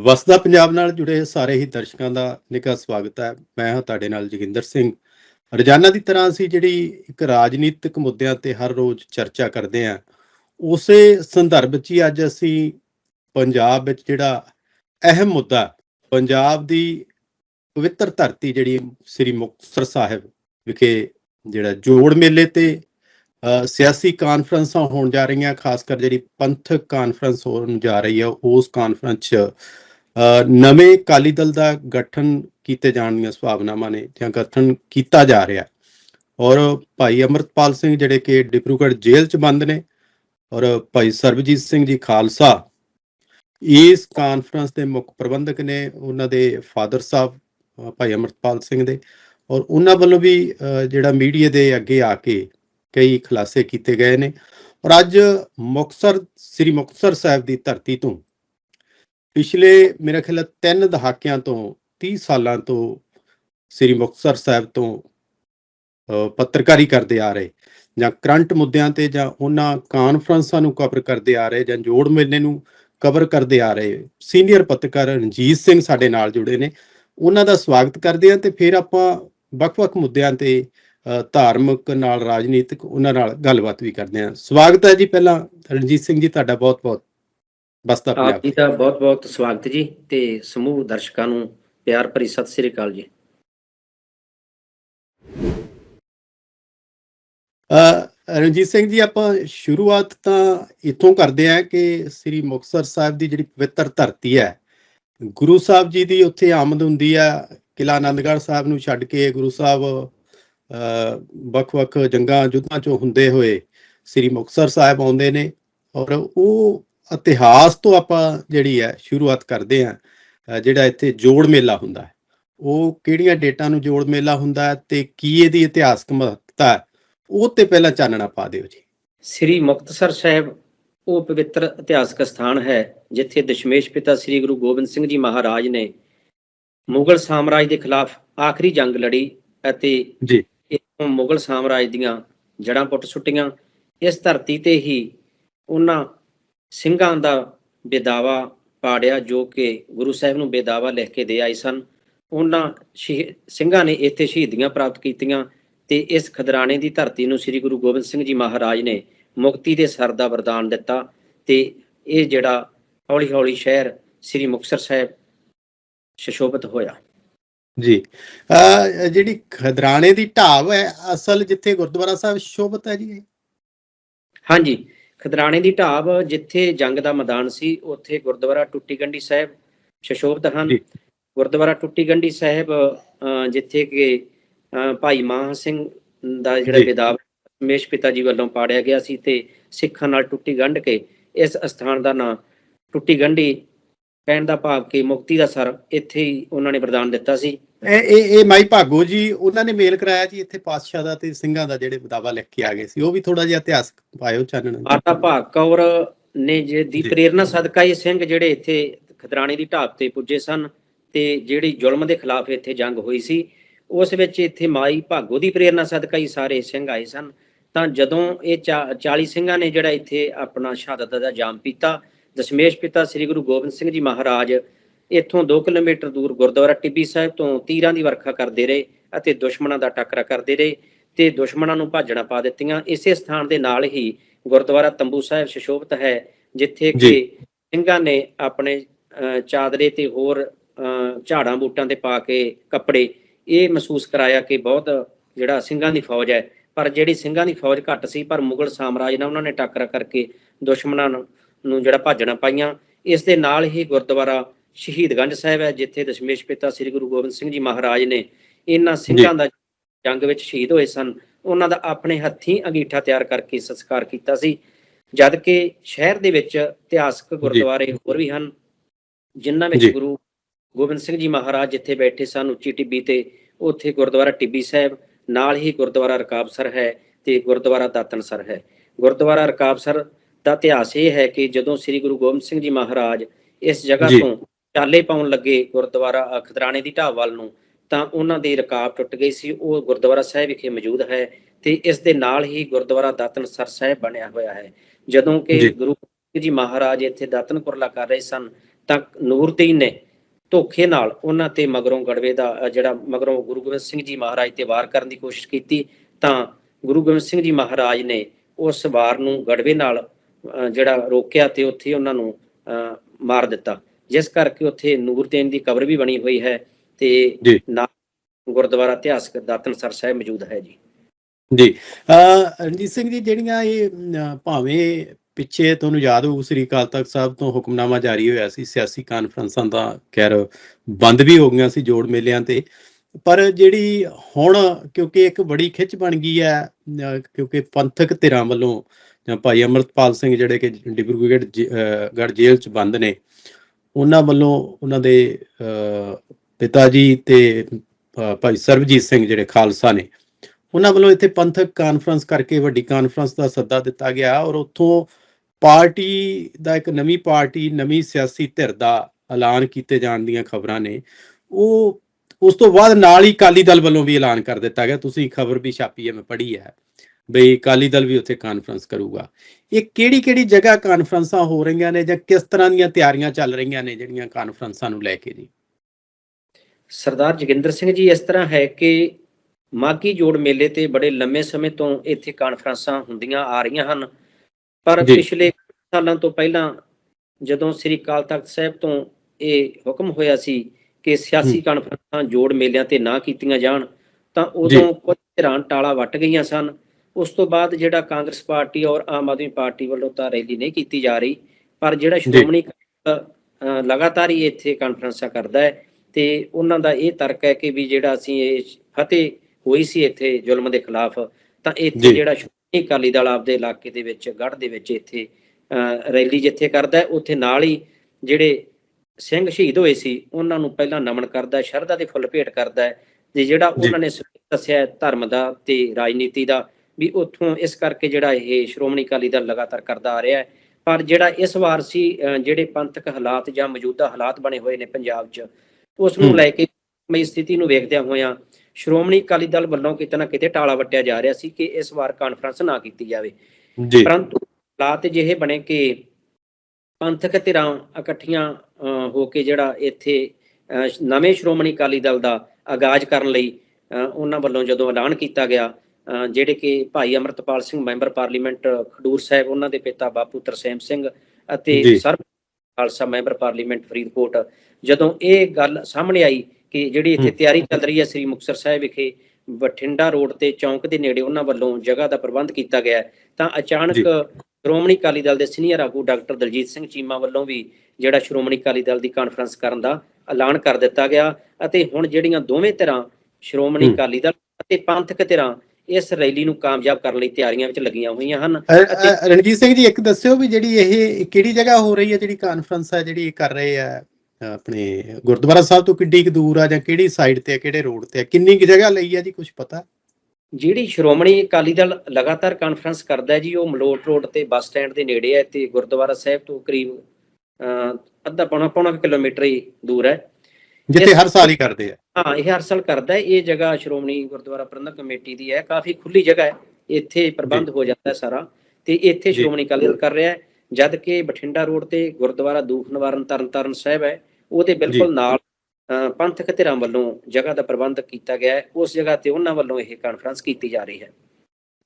ਵਸਦਾ ਪੰਜਾਬ ਨਾਲ ਜੁੜੇ ਸਾਰੇ ਹੀ ਦਰਸ਼ਕਾਂ ਦਾ ਨਿੱਘਾ ਸਵਾਗਤ ਹੈ। ਮੈਂ ਹਾਂ ਤੁਹਾਡੇ ਨਾਲ ਜੋਗਿੰਦਰ ਸਿੰਘ। ਰੋਜ਼ਾਨਾ ਦੀ ਤਰ੍ਹਾਂ ਅਸੀਂ ਜਿਹੜੀ ਇੱਕ ਰਾਜਨੀਤਿਕ ਮੁੱਦਿਆਂ ਤੇ ਹਰ ਰੋਜ਼ ਚਰਚਾ ਕਰਦੇ ਹਾਂ ਉਸੇ ਸੰਦਰਭ 'ਚ ਹੀ ਅੱਜ ਅਸੀਂ ਪੰਜਾਬ ਵਿੱਚ ਜਿਹੜਾ ਅਹਿਮ ਮੁੱਦਾ ਪੰਜਾਬ ਦੀ ਪਵਿੱਤਰ ਧਰਤੀ ਜਿਹੜੀ ਸ੍ਰੀ ਮੁਕਤਸਰ ਸਾਹਿਬ ਵਿਖੇ ਜਿਹੜਾ ਜੋੜ ਮੇਲੇ ਤੇ ਅ, ਸਿਆਸੀ ਕਾਨਫਰੰਸਾਂ ਹੋਣ ਜਾ ਰਹੀਆਂ ਖਾਸ ਕਰ ਜਿਹੜੀ ਪੰਥਕ ਕਾਨਫਰੰਸ ਹੋਣ ਜਾ ਰਹੀ ਹੈ ਉਸ ਕਾਨਫਰੰਸ 'ਚ ਨਵੇਂ ਅਕਾਲੀ ਦਲ ਦਾ ਗਠਨ ਕੀਤੇ ਜਾਣ ਦੀਆਂ ਸੰਭਾਵਨਾਵਾਂ ਨੇ, ਜਾਂ ਗਠਨ ਕੀਤਾ ਜਾ ਰਿਹਾ ਔਰ ਭਾਈ ਅਮਰਤਪਾਲ ਸਿੰਘ ਜਿਹੜੇ ਕਿ ਡਿਬਰੂਗੜ੍ਹ ਜੇਲ੍ਹ 'ਚ ਬੰਦ ਨੇ, ਔਰ ਭਾਈ ਸਰਬਜੀਤ ਸਿੰਘ ਜੀ ਖਾਲਸਾ ਇਸ ਕਾਨਫਰੰਸ ਦੇ ਮੁੱਖ ਪ੍ਰਬੰਧਕ ਨੇ, ਉਹਨਾਂ ਦੇ ਫਾਦਰ ਸਾਹਿਬ ਭਾਈ ਅਮਰਤਪਾਲ ਸਿੰਘ ਦੇ, ਔਰ ਉਹਨਾਂ ਵੱਲੋਂ ਵੀ ਜਿਹੜਾ ਮੀਡੀਆ ਦੇ ਅੱਗੇ ਆ ਕੇ ਕਈ ਖੁਲਾਸੇ ਕੀਤੇ ਗਏ ਨੇ। ਔਰ ਅੱਜ ਮੁਕਤਸਰ, ਸ੍ਰੀ ਮੁਕਤਸਰ ਸਾਹਿਬ ਦੀ ਧਰਤੀ ਤੋਂ ਪਿਛਲੇ ਮੇਰੇ ਖਿਆਲ ਤਿੰਨ ਦਹਾਕਿਆਂ ਤੋਂ 30 ਸਾਲਾਂ ਤੋਂ ਸ੍ਰੀ ਮੁਕਤਸਰ ਸਾਹਿਬ ਤੋਂ ਪੱਤਰਕਾਰੀ ਕਰਦੇ ਆ ਰਹੇ ਜਾਂ ਕਰੰਟ ਮੁੱਦਿਆਂ ਤੇ ਜਾਂ ਉਹਨਾਂ ਕਾਨਫਰੰਸਾਂ ਨੂੰ ਕਵਰ ਕਰਦੇ ਆ ਰਹੇ ਜਾਂ ਜੋੜ ਮੇਲੇ ਨੂੰ ਕਵਰ ਕਰਦੇ ਆ ਰਹੇ ਸੀਨੀਅਰ ਪੱਤਰਕਾਰ ਰਣਜੀਤ ਸਿੰਘ ਸਾਡੇ ਨਾਲ ਜੁੜੇ ਨੇ। ਉਹਨਾਂ ਦਾ ਸਵਾਗਤ ਕਰਦੇ ਹਾਂ ਤੇ ਫਿਰ ਆਪਾਂ ਵੱਖ-ਵੱਖ ਮੁੱਦਿਆਂ ਤੇ ਧਾਰਮਿਕ ਨਾਲ ਰਾਜਨੀਤਿਕ ਉਹਨਾਂ ਨਾਲ ਗੱਲਬਾਤ ਵੀ ਕਰਦੇ ਹਾਂ ਸਵਾਗਤ ਹੈ ਜੀ ਪਹਿਲਾਂ ਰਣਜੀਤ ਸਿੰਘ ਜੀ, ਤੁਹਾਡਾ ਬਹੁਤ-ਬਹੁਤ ਬਸਤਾ ਆਪ ਪੰਜਾਬ ਜੀ ਦਾ ਬਹੁਤ-ਬਹੁਤ ਸਵਾਗਤ ਜੀ ਤੇ ਸਮੂਹ ਦਰਸ਼ਕਾਂ ਨੂੰ ਪਿਆਰ ਭਰੀ ਸਤਿ ਸ੍ਰੀ ਅਕਾਲ ਜੀ। ਅ, ਰਣਜੀਤ ਸਿੰਘ ਜੀ ਆਪਾਂ ਸ਼ੁਰੂਆਤ ਤਾਂ ਇੱਥੋਂ ਕਰਦੇ ਹਾਂ ਕਿ ਸ੍ਰੀ ਮੁਕਤਸਰ ਸਾਹਿਬ ਦੀ ਜਿਹੜੀ ਪਵਿੱਤਰ ਧਰਤੀ ਹੈ ਗੁਰੂ ਸਾਹਿਬ ਜੀ ਦੀ ਉੱਥੇ ਆਮਦ ਹੁੰਦੀ ਹੈ ਕਿਲਾ ਆਨੰਦਗੜ੍ਹ ਸਾਹਿਬ ਨੂੰ ਛੱਡ ਕੇ ਗੁਰੂ ਸਾਹਿਬ ਅ, ਵੱਖ-ਵੱਖ ਜੰਗਾਂ ਯੁੱਧਾਂ ਚੋਂ ਹੁੰਦੇ ਹੋਏ ਸ੍ਰੀ ਮੁਕਤਸਰ ਸਾਹਿਬ ਆਉਂਦੇ ਨੇ ਔਰ ਉਹ ਇਤਿਹਾਸ ਤੋਂ ਆਪਾਂ ਜਿਹੜੀ ਹੈ ਸ਼ੁਰੂਆਤ ਕਰਦੇ ਅ, ਜਿਹੜਾ ਇੱਥੇ ਜੋੜ ਮੇਲਾ ਹੁੰਦਾ ਹੈ। ਉਹ ਕਿਹੜੀਆਂ ਡੇਟਾਂ ਨੂੰ ਜੋੜ ਮੇਲਾ ਹੁੰਦਾ ਹੈ ਤੇ ਕੀ ਇਹਦੀ ਇਤਿਹਾਸਕ ਮਹੱਤਤਾ ਹੈ ਉਹ ਤੇ ਪਹਿਲਾਂ ਚਾਨਣਾ ਪਾ ਦਿਓ ਜੀ। ਸ੍ਰੀ ਮੁਕਤਸਰ ਸਾਹਿਬ ਉਹ ਪਵਿੱਤਰ ਇਤਿਹਾਸਕ ਸਥਾਨ ਹੈ ਜਿੱਥੇ ਦਸ਼ਮੇਸ਼ ਪਿਤਾ ਸ੍ਰੀ ਗੁਰੂ ਗੋਬਿੰਦ ਸਿੰਘ ਜੀ ਮਹਾਰਾਜ ਨੇ ਮੁਗਲ ਸਾਮਰਾਜ ਦੇ ਖਿਲਾਫ ਆਖਰੀ ਜੰਗ ਲੜੀ ਅਤੇ ਜੀ। ਇੱਥੋਂ ਮੁਗਲ ਸਾਮਰਾਜ ਦੀਆਂ ਜੜਾਂ ਪੁੱਟ ਸੁੱਟੀਆਂ। ਇਸ ਧਰਤੀ ਤੇ ਹੀ ਉਹਨਾਂ ਸਿੰਘਾਂ ਦਾ ਬੇਦਾਵਾ ਪਾੜਿਆ ਜੋ ਕਿ ਗੁਰੂ ਸਾਹਿਬ ਨੂੰ ਬੇਦਾਵਾ ਲਿਖ ਕੇ ਦੇ ਆਏ ਸਨ ਉਹਨਾਂ ਸਿੰਘਾਂ ਨੇ ਇੱਥੇ ਸ਼ਹੀਦੀਆਂ ਪ੍ਰਾਪਤ ਕੀਤੀਆਂ ਤੇ ਇਸ ਖਦਰਾਣੇ ਦੀ ਧਰਤੀ ਨੂੰ ਸ੍ਰੀ ਗੁਰੂ ਗੋਬਿੰਦ ਸਿੰਘ ਜੀ ਮਹਾਰਾਜ ਨੇ ਮੁਕਤੀ ਦੇ ਸਰ ਦਾ ਵਰਦਾਨ ਦਿੱਤਾ ਤੇ ਇਹ ਜਿਹੜਾ ਹੌਲੀ ਹੌਲੀ ਸ਼ਹਿਰ ਸ੍ਰੀ ਮੁਕਤਸਰ ਸਾਹਿਬ ਸ਼ਸ਼ੋਭਤ ਹੋਇਆ ਜੀ ਜਿਹੜੀ ਖਦਰਾਣੇ ਦੀ ਢਾਬ ਹੈ ਅਸਲ ਜਿੱਥੇ ਗੁਰਦੁਆਰਾ ਸਾਹਿਬ ਸ਼ੋਭਤ ਹੈ ਜੀ? ਹਾਂਜੀ ਖਦਰਾਣੇ ਦੀ ਢਾਬ ਜਿੱਥੇ ਜੰਗ ਦਾ ਮੈਦਾਨ ਸੀ ਉੱਥੇ ਗੁਰਦੁਆਰਾ ਟੁੱਟੀ ਗੰਢੀ ਸਾਹਿਬ ਸ਼ਸ਼ੋਭਤ ਹਨ। ਗੁਰਦੁਆਰਾ ਟੁੱਟੀ ਗੰਢੀ ਸਾਹਿਬ ਜਿੱਥੇ ਕਿ ਭਾਈ ਮਾਨ ਸਿੰਘ ਦਾ ਜਿਹੜਾ। ਵਿਦਾਵ ਮੇਸ਼ ਪਿਤਾ ਜੀ ਵੱਲੋਂ ਪਾੜਿਆ ਗਿਆ ਸੀ ਤੇ ਸਿੱਖਾਂ ਨਾਲ ਟੁੱਟੀ ਗੰਢ ਕੇ ਇਸ ਅਸਥਾਨ ਦਾ ਨਾਂ ਟੁੱਟੀ ਗੰਢੀ ਕਹਿਣ ਦਾ ਭਾਵ ਕਿ ਮੁਕਤੀ ਦਾ ਸਰ ਇੱਥੇ ਹੀ ਉਹਨਾਂ ਨੇ ਵਰਦਾਨ ਦਿੱਤਾ ਸੀ ਇਹ ਇਹ ਮਾਈ ਭਾਗੋ ਜੀ ਉਹਨਾਂ ਨੇ ਮੇਲ ਕਰਾਇਆ ਜੀ ਇੱਥੇ ਪਾਤਸ਼ਾਹ ਦਾ ਤੇ ਸਿੰਘਾਂ ਦਾ ਜਿਹੜੇ ਬਦਾਵਾ ਲਿਖ ਕੇ ਆ ਗਏ ਸੀ। ਉਹ ਵੀ ਥੋੜਾ ਜਿਹਾ ਇਤਿਹਾਸਕ ਪਾਇਓ ਚਾਨਣ। ਮਾਤਾ ਭਾਗ ਕੌਰ ਨੇ ਜੇ ਦੀ। ਪ੍ਰੇਰਣਾ ਸਦਕਾ ਇਹ ਸਿੰਘ ਜਿਹੜੇ ਇੱਥੇ ਖਦਰਾਣੇ ਦੀ ਢਾਬ ਤੇ ਪੁੱਜੇ ਸਨ ਤੇ ਜਿਹੜੀ ਜ਼ੁਲਮ ਦੇ ਖਿਲਾਫ ਇੱਥੇ ਜੰਗ ਹੋਈ ਸੀ ਉਸ ਵਿੱਚ ਇੱਥੇ ਮਾਈ ਭਾਗੋ ਦੀ ਪ੍ਰੇਰਣਾ ਸਦਕਾ ਹੀ ਸਾਰੇ ਸਿੰਘ ਆਏ ਸਨ। ਤਾਂ ਜਦੋਂ ਇਹ 40 ਸਿੰਘਾਂ ਨੇ ਜਿਹੜਾ ਇੱਥੇ ਆਪਣਾ ਸ਼ਹਾਦਤ ਦਾ ਜਾਮ ਪੀਤਾ ਦਸ਼ਮੇਸ਼ ਪਿਤਾ ਸ੍ਰੀ ਗੁਰੂ ਗੋਬਿੰਦ ਸਿੰਘ ਜੀ ਮਹਾਰਾਜ ਇੱਥੋਂ 2 ਕਿਲੋਮੀਟਰ ਦੂਰ ਗੁਰਦੁਆਰਾ ਟਿੱਬੀ ਸਾਹਿਬ ਤੋਂ ਤੀਰਾਂ ਦੀ ਵਰਖਾ ਕਰਦੇ ਰਹੇ ਅਤੇ ਦੁਸ਼ਮਣਾਂ ਦਾ ਟੱਕਰਾ ਕਰਦੇ ਰਹੇ ਤੇ ਦੁਸ਼ਮਣਾਂ ਨੂੰ ਭਾਜਣਾ ਪਾ ਦਿੱਤੀਆਂ ਇਸੇ ਸਥਾਨ ਦੇ ਨਾਲ ਹੀ ਗੁਰਦੁਆਰਾ ਤੰਬੂ ਸਾਹਿਬ ਸ਼ਸ਼ੋਭਤ ਹੈ ਜਿੱਥੇ। ਕਿ ਸਿੰਘਾਂ ਨੇ ਆਪਣੇ ਚਾਦਰੇ ਤੇ ਹੋਰ ਝਾੜਾਂ ਬੂਟਾਂ ਤੇ ਪਾ ਕੇ ਕੱਪੜੇ ਇਹ ਮਹਿਸੂਸ ਕਰਾਇਆ ਕਿ ਬਹੁਤ ਜਿਹੜਾ ਸਿੰਘਾਂ ਦੀ ਫੌਜ ਹੈ ਪਰ ਜਿਹੜੀ ਸਿੰਘਾਂ ਦੀ ਫੌਜ ਘੱਟ ਸੀ ਪਰ ਮੁਗਲ ਸਾਮਰਾਜ ਨਾਲ ਉਹਨਾਂ ਨੇ ਟੱਕਰਾ ਕਰਕੇ ਦੁਸ਼ਮਣਾਂ ਨੂੰ ਜਿਹੜਾ ਭਾਜਣਾ ਪਾਈਆਂ ਇਸ ਦੇ ਨਾਲ ਹੀ ਗੁਰਦੁਆਰਾ ਸ਼ਹੀਦਗੰਜ ਸਾਹਿਬ ਹੈ ਜਿੱਥੇ ਦਸ਼ਮੇਸ਼ ਪਿਤਾ ਸ੍ਰੀ ਗੁਰੂ ਗੋਬਿੰਦ ਸਿੰਘ ਜੀ ਮਹਾਰਾਜ ਨੇ ਇਹਨਾਂ ਸਿੰਘਾਂ ਦਾ ਜੰਗ ਵਿੱਚ ਸ਼ਹੀਦ ਹੋਏ ਸਨ। ਉਹਨਾਂ ਦਾ ਆਪਣੇ ਹੱਥੀਂ ਅੰਗੀਠਾ ਤਿਆਰ ਕਰਕੇ ਸੰਸਕਾਰ ਕੀਤਾ ਸੀ। ਜਦ ਕਿ ਸ਼ਹਿਰ ਦੇ ਵਿੱਚ ਇਤਿਹਾਸਕ ਗੁਰਦੁਆਰੇ ਹੋਰ ਵੀ ਹਨ ਜਿਨ੍ਹਾਂ ਵਿੱਚ। ਗੁਰੂ ਗੋਬਿੰਦ ਸਿੰਘ ਜੀ ਮਹਾਰਾਜ ਜਿੱਥੇ ਬੈਠੇ ਸਨ ਉੱਚੀ ਟਿੱਬੀ ਤੇ ਉੱਥੇ ਗੁਰਦੁਆਰਾ ਟਿੱਬੀ ਸਾਹਿਬ ਨਾਲ ਹੀ ਗੁਰਦੁਆਰਾ ਰਕਾਬਸਰ ਹੈ ਤੇ ਗੁਰਦੁਆਰਾ ਦਾਤਨਸਰ ਹੈ। ਗੁਰਦੁਆਰਾ ਰਕਾਬਸਰ ਦਾ ਇਤਿਹਾਸ ਇਹ ਹੈ ਕਿ ਜਦੋਂ ਸ੍ਰੀ ਗੁਰੂ ਗੋਬਿੰਦ ਸਿੰਘ ਜੀ ਮਹਾਰਾਜ ਇਸ ਜਗ੍ਹਾ। ਤੋਂ ਚਾਲੇ ਪਾਉਣ ਲੱਗੇ ਗੁਰਦੁਆਰਾ ਖਦਰਾਣੇ ਦੀ ਢਾਬ ਵੱਲ ਨੂੰ ਤਾਂ ਉਹਨਾਂ ਦੀ ਰਕਾਬ ਟੁੱਟ ਗਈ ਸੀ। ਉਹ ਗੁਰਦੁਆਰਾ ਸਾਹਿਬ ਵਿਖੇ ਮੌਜੂਦ ਹੈ ਤੇ ਇਸ ਦੇ ਨਾਲ ਹੀ ਗੁਰਦੁਆਰਾ ਦਾਤਨਸਰ ਸਾਹਿਬ ਬਣਿਆ ਹੋਇਆ ਹੈ। ਜਦੋਂ ਕਿ। ਗੁਰੂ ਜੀ ਮਹਾਰਾਜ ਇੱਥੇ ਦਾਤਨ ਕੁਰਲਾ ਕਰ ਰਹੇ ਸਨ ਤਾਂ ਨੂਰਦੀਨ ਨੇ ਧੋਖੇ ਨਾਲ ਉਹਨਾਂ ਤੇ ਮਗਰੋਂ ਗੜਵੇ ਦਾ ਜਿਹੜਾ ਮਗਰੋਂ ਗੁਰੂ ਗੋਬਿੰਦ ਸਿੰਘ ਜੀ ਮਹਾਰਾਜ ਤੇ ਵਾਰ ਕਰਨ ਦੀ ਕੋਸ਼ਿਸ਼ ਕੀਤੀ ਤਾਂ ਗੁਰੂ ਗੋਬਿੰਦ ਸਿੰਘ ਜੀ ਮਹਾਰਾਜ ਨੇ ਉਸ ਵਾਰ ਨੂੰ ਗੜਵੇ ਨਾਲ ਜਿਹੜਾ ਰੋਕਿਆ ਤੇ ਉੱਥੇ ਉਹਨਾਂ ਨੂੰ ਮਾਰ ਦਿੱਤਾ। ਜਿਸ ਕਰਕੇ ਉੱਥੇ ਨੂਰਦੀਨ ਦੀ ਕਬਰ ਵੀ ਬਣੀ ਹੋਈ ਹੈ ਤੇ। ਨਾਲ ਗੁਰਦੁਆਰਾ ਇਤਿਹਾਸਕ ਦਾਤਨਸਰ ਸਾਹਿਬ ਮੌਜੂਦ ਹੈ ਜੀ ਜੀ ਰਣਜੀਤ ਸਿੰਘ ਜੀ ਜਿਹੜੀਆਂ ਇਹ ਭਾਵੇਂ ਪਿੱਛੇ ਤੁਹਾਨੂੰ ਯਾਦ ਹੋਊ ਸ੍ਰੀ ਅਕਾਲ ਤਖਤ ਸਾਹਿਬ ਤੋਂ ਹੁਕਮਨਾਮਾ ਜਾਰੀ ਹੋਇਆ ਸੀ ਸਿਆਸੀ ਕਾਨਫਰੰਸਾਂ ਦਾ ਖੈਰ ਬੰਦ ਵੀ ਹੋ ਗਈਆਂ ਸੀ ਜੋੜ ਮੇਲਿਆਂ ਤੇ ਪਰ ਜਿਹੜੀ ਹੁਣ ਕਿਉਂਕਿ ਇੱਕ ਬੜੀ ਖਿੱਚ ਬਣ ਗਈ ਹੈ ਕਿਉਂਕਿ ਪੰਥਕ ਧਿਰਾਂ ਵੱਲੋਂ ਜਾਂ ਭਾਈ ਅਮਰਤਪਾਲ ਸਿੰਘ ਜਿਹੜੇ ਕਿ ਡਿਬਰੂਗੜ੍ਹ ਗੜ੍ਹ ਜੇਲ੍ਹ ਚ ਬੰਦ ਨੇ ਉਹਨਾਂ ਵੱਲੋਂ ਉਹਨਾਂ ਦੇ ਪਿਤਾ ਜੀ ਤੇ ਭਾਈ ਸਰਬਜੀਤ ਸਿੰਘ ਜਿਹੜੇ ਖਾਲਸਾ ਨੇ, ਉਹਨਾਂ ਵੱਲੋਂ ਇੱਥੇ ਪੰਥਕ ਕਾਨਫਰੰਸ ਕਰਕੇ ਵੱਡੀ ਕਾਨਫਰੰਸ ਦਾ ਸੱਦਾ ਦਿੱਤਾ ਗਿਆ ਔਰ ਉੱਥੋਂ ਪਾਰਟੀ ਦਾ ਇੱਕ ਨਵੀਂ ਪਾਰਟੀ, ਨਵੀਂ ਸਿਆਸੀ ਧਿਰ ਦਾ ਐਲਾਨ ਕੀਤੇ ਜਾਣ ਦੀਆਂ ਖਬਰਾਂ ਨੇ। ਉਹ, ਉਸ ਤੋਂ ਬਾਅਦ ਨਾਲ ਹੀ ਅਕਾਲੀ ਦਲ ਵੱਲੋਂ ਵੀ ਐਲਾਨ ਕਰ ਦਿੱਤਾ ਗਿਆ। ਤੁਸੀਂ ਖਬਰ ਵੀ ਛਾਪੀ ਹੈ, ਮੈਂ ਪੜ੍ਹੀ ਹੈ। ਬਈ ਅਕਾਲੀ ਦਲ ਵੀ ਉੱਥੇ ਕਾਨਫਰੰਸ ਕਰੂਗਾ। ਇਹ ਕਿਹੜੀ ਕਿਹੜੀ ਜਗ੍ਹਾ ਕਾਨਫਰੰਸਾਂ ਹੋ ਰਹੀਆਂ ਨੇ ਜਾਂ ਕਿਸ ਤਰ੍ਹਾਂ ਦੀਆਂ ਤਿਆਰੀਆਂ ਚੱਲ ਰਹੀਆਂ ਨੇ ਜਿਹੜੀਆਂ ਕਾਨਫਰੰਸਾਂ ਨੂੰ ਲੈ ਕੇ ਜੀ? ਸਰਦਾਰ ਜੋਗਿੰਦਰ ਸਿੰਘ ਜੀ ਇਸ ਤਰ੍ਹਾਂ ਹੈ ਕਿ ਮਾਗੀ ਜੋੜ ਮੇਲੇ ਤੇ ਬੜੇ ਲੰਮੇ ਸਮੇਂ ਤੋਂ ਇੱਥੇ ਕਾਨਫਰੰਸਾਂ ਹੁੰਦੀਆਂ ਆ ਰਹੀਆਂ ਹਨ। ਪਰ। ਪਿਛਲੇ ਸਾਲਾਂ ਤੋਂ ਪਹਿਲਾਂ ਜਦੋਂ ਸ੍ਰੀ ਅਕਾਲ ਤਖਤ ਸਾਹਿਬ ਤੋਂ ਇਹ ਹੁਕਮ ਹੋਇਆ ਸੀ ਕਿ ਸਿਆਸੀ। ਕਾਨਫਰੰਸਾਂ ਜੋੜ ਮੇਲਿਆਂ ਤੇ ਨਾ ਕੀਤੀਆਂ ਜਾਣ ਤਾਂ ਉਦੋਂ ਕੁਝ ਧਿਰਾਂ ਟਾਲਾ ਵੱਟ ਗਈਆਂ ਸਨ। ਉਸ ਤੋਂ ਬਾਅਦ ਜਿਹੜਾ ਕਾਂਗਰਸ ਪਾਰਟੀ ਔਰ ਆਮ ਆਦਮੀ ਪਾਰਟੀ ਵੱਲੋਂ ਤਾਂ ਰੈਲੀ ਨਹੀਂ ਕੀਤੀ ਜਾ ਰਹੀ ਪਰ ਜਿਹੜਾ ਸ਼੍ਰੋਮਣੀ ਲਗਾਤਾਰ ਹੀ ਇੱਥੇ ਕਾਨਫਰੰਸਾਂ ਕਰਦਾ ਹੈ ਤੇ ਉਹਨਾਂ ਦਾ ਇਹ ਤਰਕ ਹੈ ਕਿ ਵੀ ਜਿਹੜਾ ਅਸੀਂ ਇਹ ਫਤਿਹ ਹੋਈ ਸੀ ਇੱਥੇ ਜ਼ੁਲਮ ਦੇ ਖਿਲਾਫ ਤਾਂ ਇੱਥੇ। ਜਿਹੜਾ ਸ਼੍ਰੋਮਣੀ ਅਕਾਲੀ ਦਲ ਆਪਦੇ ਇਲਾਕੇ ਦੇ ਵਿੱਚ ਗੜ੍ਹ ਦੇ ਵਿੱਚ ਇੱਥੇ ਰੈਲੀ ਜਿੱਥੇ ਕਰਦਾ ਉੱਥੇ ਨਾਲ ਹੀ ਜਿਹੜੇ ਸਿੰਘ ਸ਼ਹੀਦ ਹੋਏ ਸੀ ਉਹਨਾਂ ਨੂੰ ਪਹਿਲਾਂ ਨਮਨ ਕਰਦਾ ਸ਼ਰਧਾ ਦੇ ਫੁੱਲ ਭੇਟ ਕਰਦਾ ਹੈ ਤੇ ਜਿਹੜਾ। ਉਹਨਾਂ ਨੇ ਦੱਸਿਆ ਧਰਮ ਦਾ ਤੇ ਰਾਜਨੀਤੀ ਦਾ ਵੀ ਉੱਥੋਂ ਇਸ ਕਰਕੇ ਜਿਹੜਾ ਇਹ ਸ਼੍ਰੋਮਣੀ ਅਕਾਲੀ ਦਲ ਲਗਾਤਾਰ ਕਰਦਾ ਆ ਰਿਹਾ ਹੈ। ਪਰ ਜਿਹੜਾ ਇਸ ਵਾਰ ਸੀ ਜਿਹੜੇ ਪੰਥਕ ਹਾਲਾਤ ਜਾਂ ਮੌਜੂਦਾ ਹਾਲਾਤ ਬਣੇ ਹੋਏ ਨੇ ਪੰਜਾਬ 'ਚ ਉਸ ਨੂੰ। ਲੈ ਕੇ ਮਈ ਸਥਿਤੀ ਨੂੰ ਵੇਖਦਿਆਂ ਹੋਇਆਂ ਸ਼੍ਰੋਮਣੀ ਅਕਾਲੀ ਦਲ ਵੱਲੋਂ ਕਿਤੇ ਨਾ ਕਿਤੇ ਟਾਲਾ ਵੱਟਿਆ ਜਾ ਰਿਹਾ ਸੀ ਕਿ ਇਸ ਵਾਰ ਕਾਨਫਰੰਸ ਨਾ ਕੀਤੀ ਜਾਵੇ। ਜੀ। ਪਰੰਤੂ ਹਾਲਾਤ ਜਿਹੇ ਬਣੇ ਕਿ ਪੰਥਕ ਧਿਰਾਂ ਇਕੱਠੀਆਂ ਹੋ ਕੇ ਜਿਹੜਾ ਇੱਥੇ ਨਵੇਂ ਸ਼੍ਰੋਮਣੀ ਅਕਾਲੀ ਦਲ ਦਾ ਆਗਾਜ਼ ਕਰਨ ਲਈ ਉਹਨਾਂ ਵੱਲੋਂ ਜਦੋਂ ਐਲਾਨ ਕੀਤਾ ਗਿਆ ਜਿਹੜੇ ਕਿ ਭਾਈ ਅਮਰਤਪਾਲ ਸਿੰਘ ਮੈਂਬਰ ਪਾਰਲੀਮੈਂਟ ਖਡੂਰ ਸਾਹਿਬ ਉਹਨਾਂ ਦੇ ਪਿਤਾ ਬਾਪੂ ਤਰਸੇਮ ਸਿੰਘ। ਅਤੇ ਸਰਬ ਖਾਲਸਾ ਮੈਂਬਰ ਪਾਰਲੀਮੈਂਟ ਫਰੀਦਕੋਟ ਜਦੋਂ ਇਹ ਗੱਲ ਸਾਹਮਣੇ ਆਈ ਕਿ ਜਿਹੜੀ ਇੱਥੇ। ਤਿਆਰੀ ਚੱਲ ਰਹੀ ਹੈ ਸ੍ਰੀ ਮੁਕਤਸਰ ਸਾਹਿਬ ਵਿਖੇ ਬਠਿੰਡਾ ਰੋਡ ਤੇ ਚੌਂਕ ਦੇ ਨੇੜੇ ਉਹਨਾਂ ਵੱਲੋਂ ਜਗ੍ਹਾ ਦਾ ਪ੍ਰਬੰਧ ਕੀਤਾ ਗਿਆ ਤਾਂ ਅਚਾਨਕ। ਸ਼੍ਰੋਮਣੀ ਅਕਾਲੀ ਦਲ ਦੇ ਸੀਨੀਅਰ ਆਗੂ ਡਾਕਟਰ ਦਲਜੀਤ ਸਿੰਘ ਚੀਮਾ ਵੱਲੋਂ ਵੀ ਜਿਹੜਾ ਸ਼੍ਰੋਮਣੀ ਅਕਾਲੀ ਦਲ ਦੀ ਕਾਨਫਰੰਸ ਕਰਨ ਦਾ ਐਲਾਨ ਕਰ ਦਿੱਤਾ ਗਿਆ ਅਤੇ ਹੁਣ ਜਿਹੜੀਆਂ ਦੋਵੇਂ ਧਿਰਾਂ ਸ਼੍ਰੋਮਣੀ। ਅਕਾਲੀ ਦਲ ਅਤੇ ਪੰਥਕ ਧਿਰਾਂ ਇਸ ਰੈਲੀ ਨੂੰ ਕਾਮਯਾਬ ਕਰਨ ਲਈ ਤਿਆਰੀਆਂ ਵਿੱਚ ਲੱਗੀਆਂ ਹੋਈਆਂ ਹਨ। ਰਣਜੀਤ ਸਿੰਘ ਜੀ ਇੱਕ ਦੱਸਿਓ ਵੀ ਜਿਹੜੀ ਇਹ ਕਿਹੜੀ ਜਗ੍ਹਾ ਹੋ ਰਹੀ ਹੈ ਜਿਹੜੀ ਕਾਨਫਰੰਸ ਹੈ ਜਿਹੜੀ ਇਹ ਕਰ ਰਹੇ ਆ ਆਪਣੇ ਗੁਰਦੁਆਰਾ ਸਾਹਿਬ ਤੋਂ ਕਿੱਡੀ ਕੁ ਦੂਰ ਆ ਜਾਂ ਕਿਹੜੀ ਸਾਈਡ ਤੇ ਆ ਕਿਹੜੇ ਰੋਡ ਤੇ ਆ? ਕਿੰਨੀ ਕੁ ਜਗ੍ਹਾ ਲਈ ਆ ਜੀ ਕੁਝ ਪਤਾ? ਜਿਹੜੀ ਸ਼੍ਰੋਮਣੀ ਅਕਾਲੀ ਦਲ ਲਗਾਤਾਰ ਕਾਨਫਰੰਸ ਕਰਦਾ ਹੈ ਜੀ ਉਹ ਮਲੋਟ ਰੋਡ ਤੇ ਬੱਸ ਸਟੈਂਡ ਦੇ ਨੇੜੇ ਹੈ ਤੇ ਗੁਰਦੁਆਰਾ ਸਾਹਿਬ ਤੋਂ ਕਰੀਬ ਅੱਧਾ ਪੌਣਾ ਪੌਣਾ ਕਿਲੋਮੀਟਰ ਹੀ ਦੂਰ ਹੈ। ਜਿੱਥੇ ਹਰ ਸਾਲ ਹੀ ਕਰਦੇ ਆ। ਹਾਂ ਇਹ ਹਰ ਸਾਲ ਕਰਦਾ ਹੈ। ਇਹ ਜਗ੍ਹਾ ਸ਼੍ਰੋਮਣੀ ਗੁਰਦੁਆਰਾ ਪ੍ਰਬੰਧਕ ਕਮੇਟੀ ਦੀ ਹੈ। ਕਾਫੀ ਖੁੱਲੀ ਜਗ੍ਹਾ ਹੈ। ਇੱਥੇ ਪ੍ਰਬੰਧ ਹੋ ਜਾਂਦਾ ਸਾਰਾ। ਤੇ ਇੱਥੇ। ਸ਼੍ਰੋਮਣੀ ਦਲ ਕਰ ਰਿਹਾ ਹੈ। ਜਦ ਕਿ ਬਠਿੰਡਾ ਰੋਡ ਤੇ ਗੁਰਦੁਆਰਾ ਦੂਖ ਨਿਵਾਰਨ ਤਰਨਤਾਰਨ ਸਾਹਿਬ ਹੈ। ਉਹਦੇ ਬਿਲਕੁਲ ਨਾਲ ਪੰਥਕ ਧਿਰਾਂ ਵੱਲੋਂ ਜਗ੍ਹਾ ਦਾ ਪ੍ਰਬੰਧ ਕੀਤਾ ਗਿਆ ਹੈ। ਉਸ ਜਗ੍ਹਾ ਤੇ ਉਹਨਾਂ ਵੱਲੋਂ ਇਹ ਕਾਨਫਰੰਸ ਕੀਤੀ ਜਾ ਰਹੀ ਹੈ।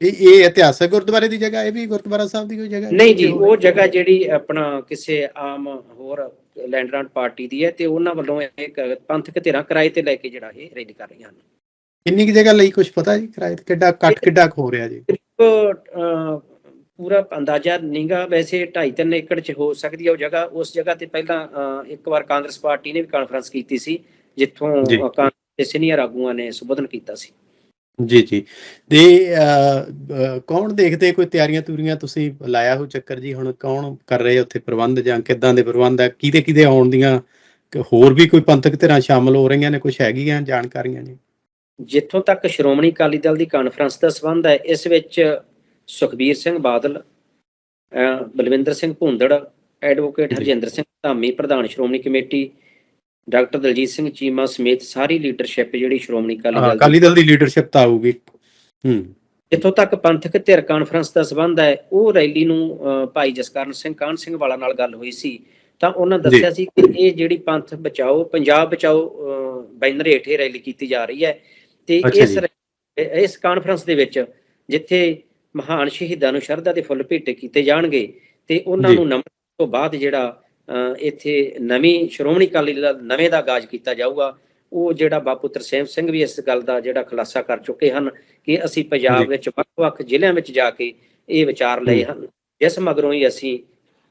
ਇਹ ਇਹ ਇਤਿਹਾਸਕ ਗੁਰਦੁਆਰੇ ਦੀ ਜਗ੍ਹਾ ਇਹ ਵੀ ਗੁਰਦੁਆਰਾ ਸਾਹਿਬ ਦੀ ਕੋਈ ਜਗ੍ਹਾ? ਨਹੀਂ ਜੀ ਉਹ ਜਗ੍ਹਾ ਜਿਹੜੀ ਆਪਣਾ ਕਿਸੇ ਆਮ ਹੋਰ ਲੈਂਡਲਾਈਨ ਪਾਰਟੀ ਦੀ ਹੈ ਤੇ ਉਹਨਾਂ ਵੱਲੋਂ ਇੱਕ ਪੰਥਕ ਧਿਰਾਂ ਕਿਰਾਏ ਤੇ ਲੈ ਕੇ ਜਿਹੜਾ ਇਹ ਰੈਲੀ ਕਰ ਰਹੀਆਂ ਹਨ। ਕਿੰਨੀ ਕੁ ਜਗ੍ਹਾ ਲਈ ਕੁਝ ਪਤਾ ਜੀ ਕਿਰਾਏ ਕਿੱਡਾ ਕੱਟ ਕਿੱਡਾ ਹੋ ਰਿਹਾ ਜੀ? ਪੂਰਾ ਅੰਦਾਜ਼ਾ ਨਹੀਂਗਾ। ਵੈਸੇ 2.5 ਏਕੜ ਚ ਹੋ ਸਕਦੀ ਹੈ ਉਹ ਜਗ੍ਹਾ। ਉਸ ਜਗ੍ਹਾ ਤੇ ਪਹਿਲਾਂ ਇੱਕ ਵਾਰ ਕਾਂਗਰਸ ਪਾਰਟੀ ਨੇ ਵੀ ਕਾਨਫਰੰਸ ਕੀਤੀ ਸੀ ਜਿੱਥੋਂ ਕਾਂਗਰਸ ਦੇ ਸੀਨੀਅਰ ਆਗੂਆਂ ਨੇ ਸੰਬੋਧਨ ਕੀਤਾ ਸੀ। ਜੀ ਜੀ। ਤੇ ਕੌਣ ਦੇਖਦੇ ਕੋਈ ਤਿਆਰੀਆਂ ਤੁਰੀਆਂ ਤੁਸੀਂ ਲਾਇਆ ਹੋ ਚੱਕਰ ਜੀ? ਹੁਣ ਕੌਣ ਕਰ ਰਹੇ ਉੱਥੇ ਪ੍ਰਬੰਧ ਜਾਂ ਕਿੱਦਾਂ ਦੇ ਪ੍ਰਬੰਧ ਆ? ਕਿਹਦੇ ਕਿਹਦੇ ਆਉਣ ਦੀਆਂ ਕਿ ਹੋਰ ਵੀ ਕੋਈ ਪੰਥਕ ਧਿਰਾਂ ਸ਼ਾਮਲ ਹੋ ਰਹੀਆਂ ਨੇ ਕੁਝ ਹੈਗੀਆਂ ਜਾਣਕਾਰੀਆਂ ਜੀ? ਜਿੱਥੋਂ ਤੱਕ ਸ਼੍ਰੋਮਣੀ ਅਕਾਲੀ ਦਲ ਦੀ ਕਾਨਫਰੰਸ ਦਾ ਸੰਬੰਧ ਹੈ ਇਸ ਵਿੱਚ ਸੁਖਬੀਰ ਸਿੰਘ ਬਾਦਲ ਅਹ, ਬਲਵਿੰਦਰ ਸਿੰਘ ਭੁੰਦੜ ਐਡਵੋਕੇਟ। ਹਰਜਿੰਦਰ ਸਿੰਘ ਧਾਮੀ ਪ੍ਰਧਾਨ ਸ਼੍ਰੋਮਣੀ ਕਮੇਟੀ ਡਾਕਟਰ ਦਲਜੀਤ ਸਿੰਘ ਚੀਮਾ ਸਮੇਤ ਸਾਰੀ ਲੀਡਰਸ਼ਿਪ ਜਿਹੜੀ ਸ਼੍ਰੋਮਣੀ ਅਕਾਲੀ ਦਲ ਦੀ ਅਕਾਲੀ ਦਲ ਦੀ ਲੀਡਰਸ਼ਿਪ ਤਾਂ ਆਊਗੀ। ਹੂੰ। ਜਿੱਥੋਂ ਤੱਕ ਪੰਥਕ ਧਿਰ ਕਾਨਫਰੰਸ ਦਾ ਸੰਬੰਧ ਹੈ ਉਹ ਰੈਲੀ ਨੂੰ ਭਾਈ ਜਸਕਰਨ ਸਿੰਘ ਕਾਹਨ ਸਿੰਘ ਵਾਲਾ ਨਾਲ ਗੱਲ ਹੋਈ ਸੀ। ਤਾਂ ਉਹਨਾਂ। ਦੱਸਿਆ ਸੀ ਕਿ ਇਹ ਜਿਹੜੀ ਪੰਥ ਬਚਾਓ ਪੰਜਾਬ ਬਚਾਓ ਬੈਨਰ ਹੇਠੇ ਰੈਲੀ ਕੀਤੀ ਜਾ ਰਹੀ ਹੈ। ਤੇ ਇਸ ਇਸ ਕਾਨਫਰੰਸ ਦੇ ਵਿੱਚ ਜਿੱਥੇ ਮਹਾਨ ਸ਼ਹੀਦਾਂ ਨੂੰ ਸ਼ਰਧਾ ਦੇ ਫੁੱਲ ਭੇਟੇ ਕੀਤੇ ਜਾਣਗੇ ਤੇ ਉਹਨਾਂ। ਨੂੰ ਨਮਨ ਤੋਂ ਬਾਅਦ ਜਿਹੜਾ ਇੱਥੇ ਨਵੀਂ ਸ਼੍ਰੋਮਣੀ ਅਕਾਲੀ ਦਲ ਨਵੇਂ ਦਾ ਆਗਾਜ਼ ਕੀਤਾ ਜਾਊਗਾ। ਉਹ ਜਿਹੜਾ ਬਾਪੂ ਤਰਸੇਮ ਸਿੰਘ ਵੀ ਇਸ ਗੱਲ ਦਾ ਜਿਹੜਾ ਖੁਲਾਸਾ ਕਰ ਚੁੱਕੇ ਹਨ ਕਿ ਅਸੀਂ। ਪੰਜਾਬ ਵਿੱਚ ਵੱਖ-ਵੱਖ ਜ਼ਿਲ੍ਹਿਆਂ ਵਿੱਚ ਜਾ ਕੇ ਇਹ ਵਿਚਾਰ ਲਏ ਹਨ। ਜਿਸ ਮਗਰੋਂ ਹੀ ਅਸੀਂ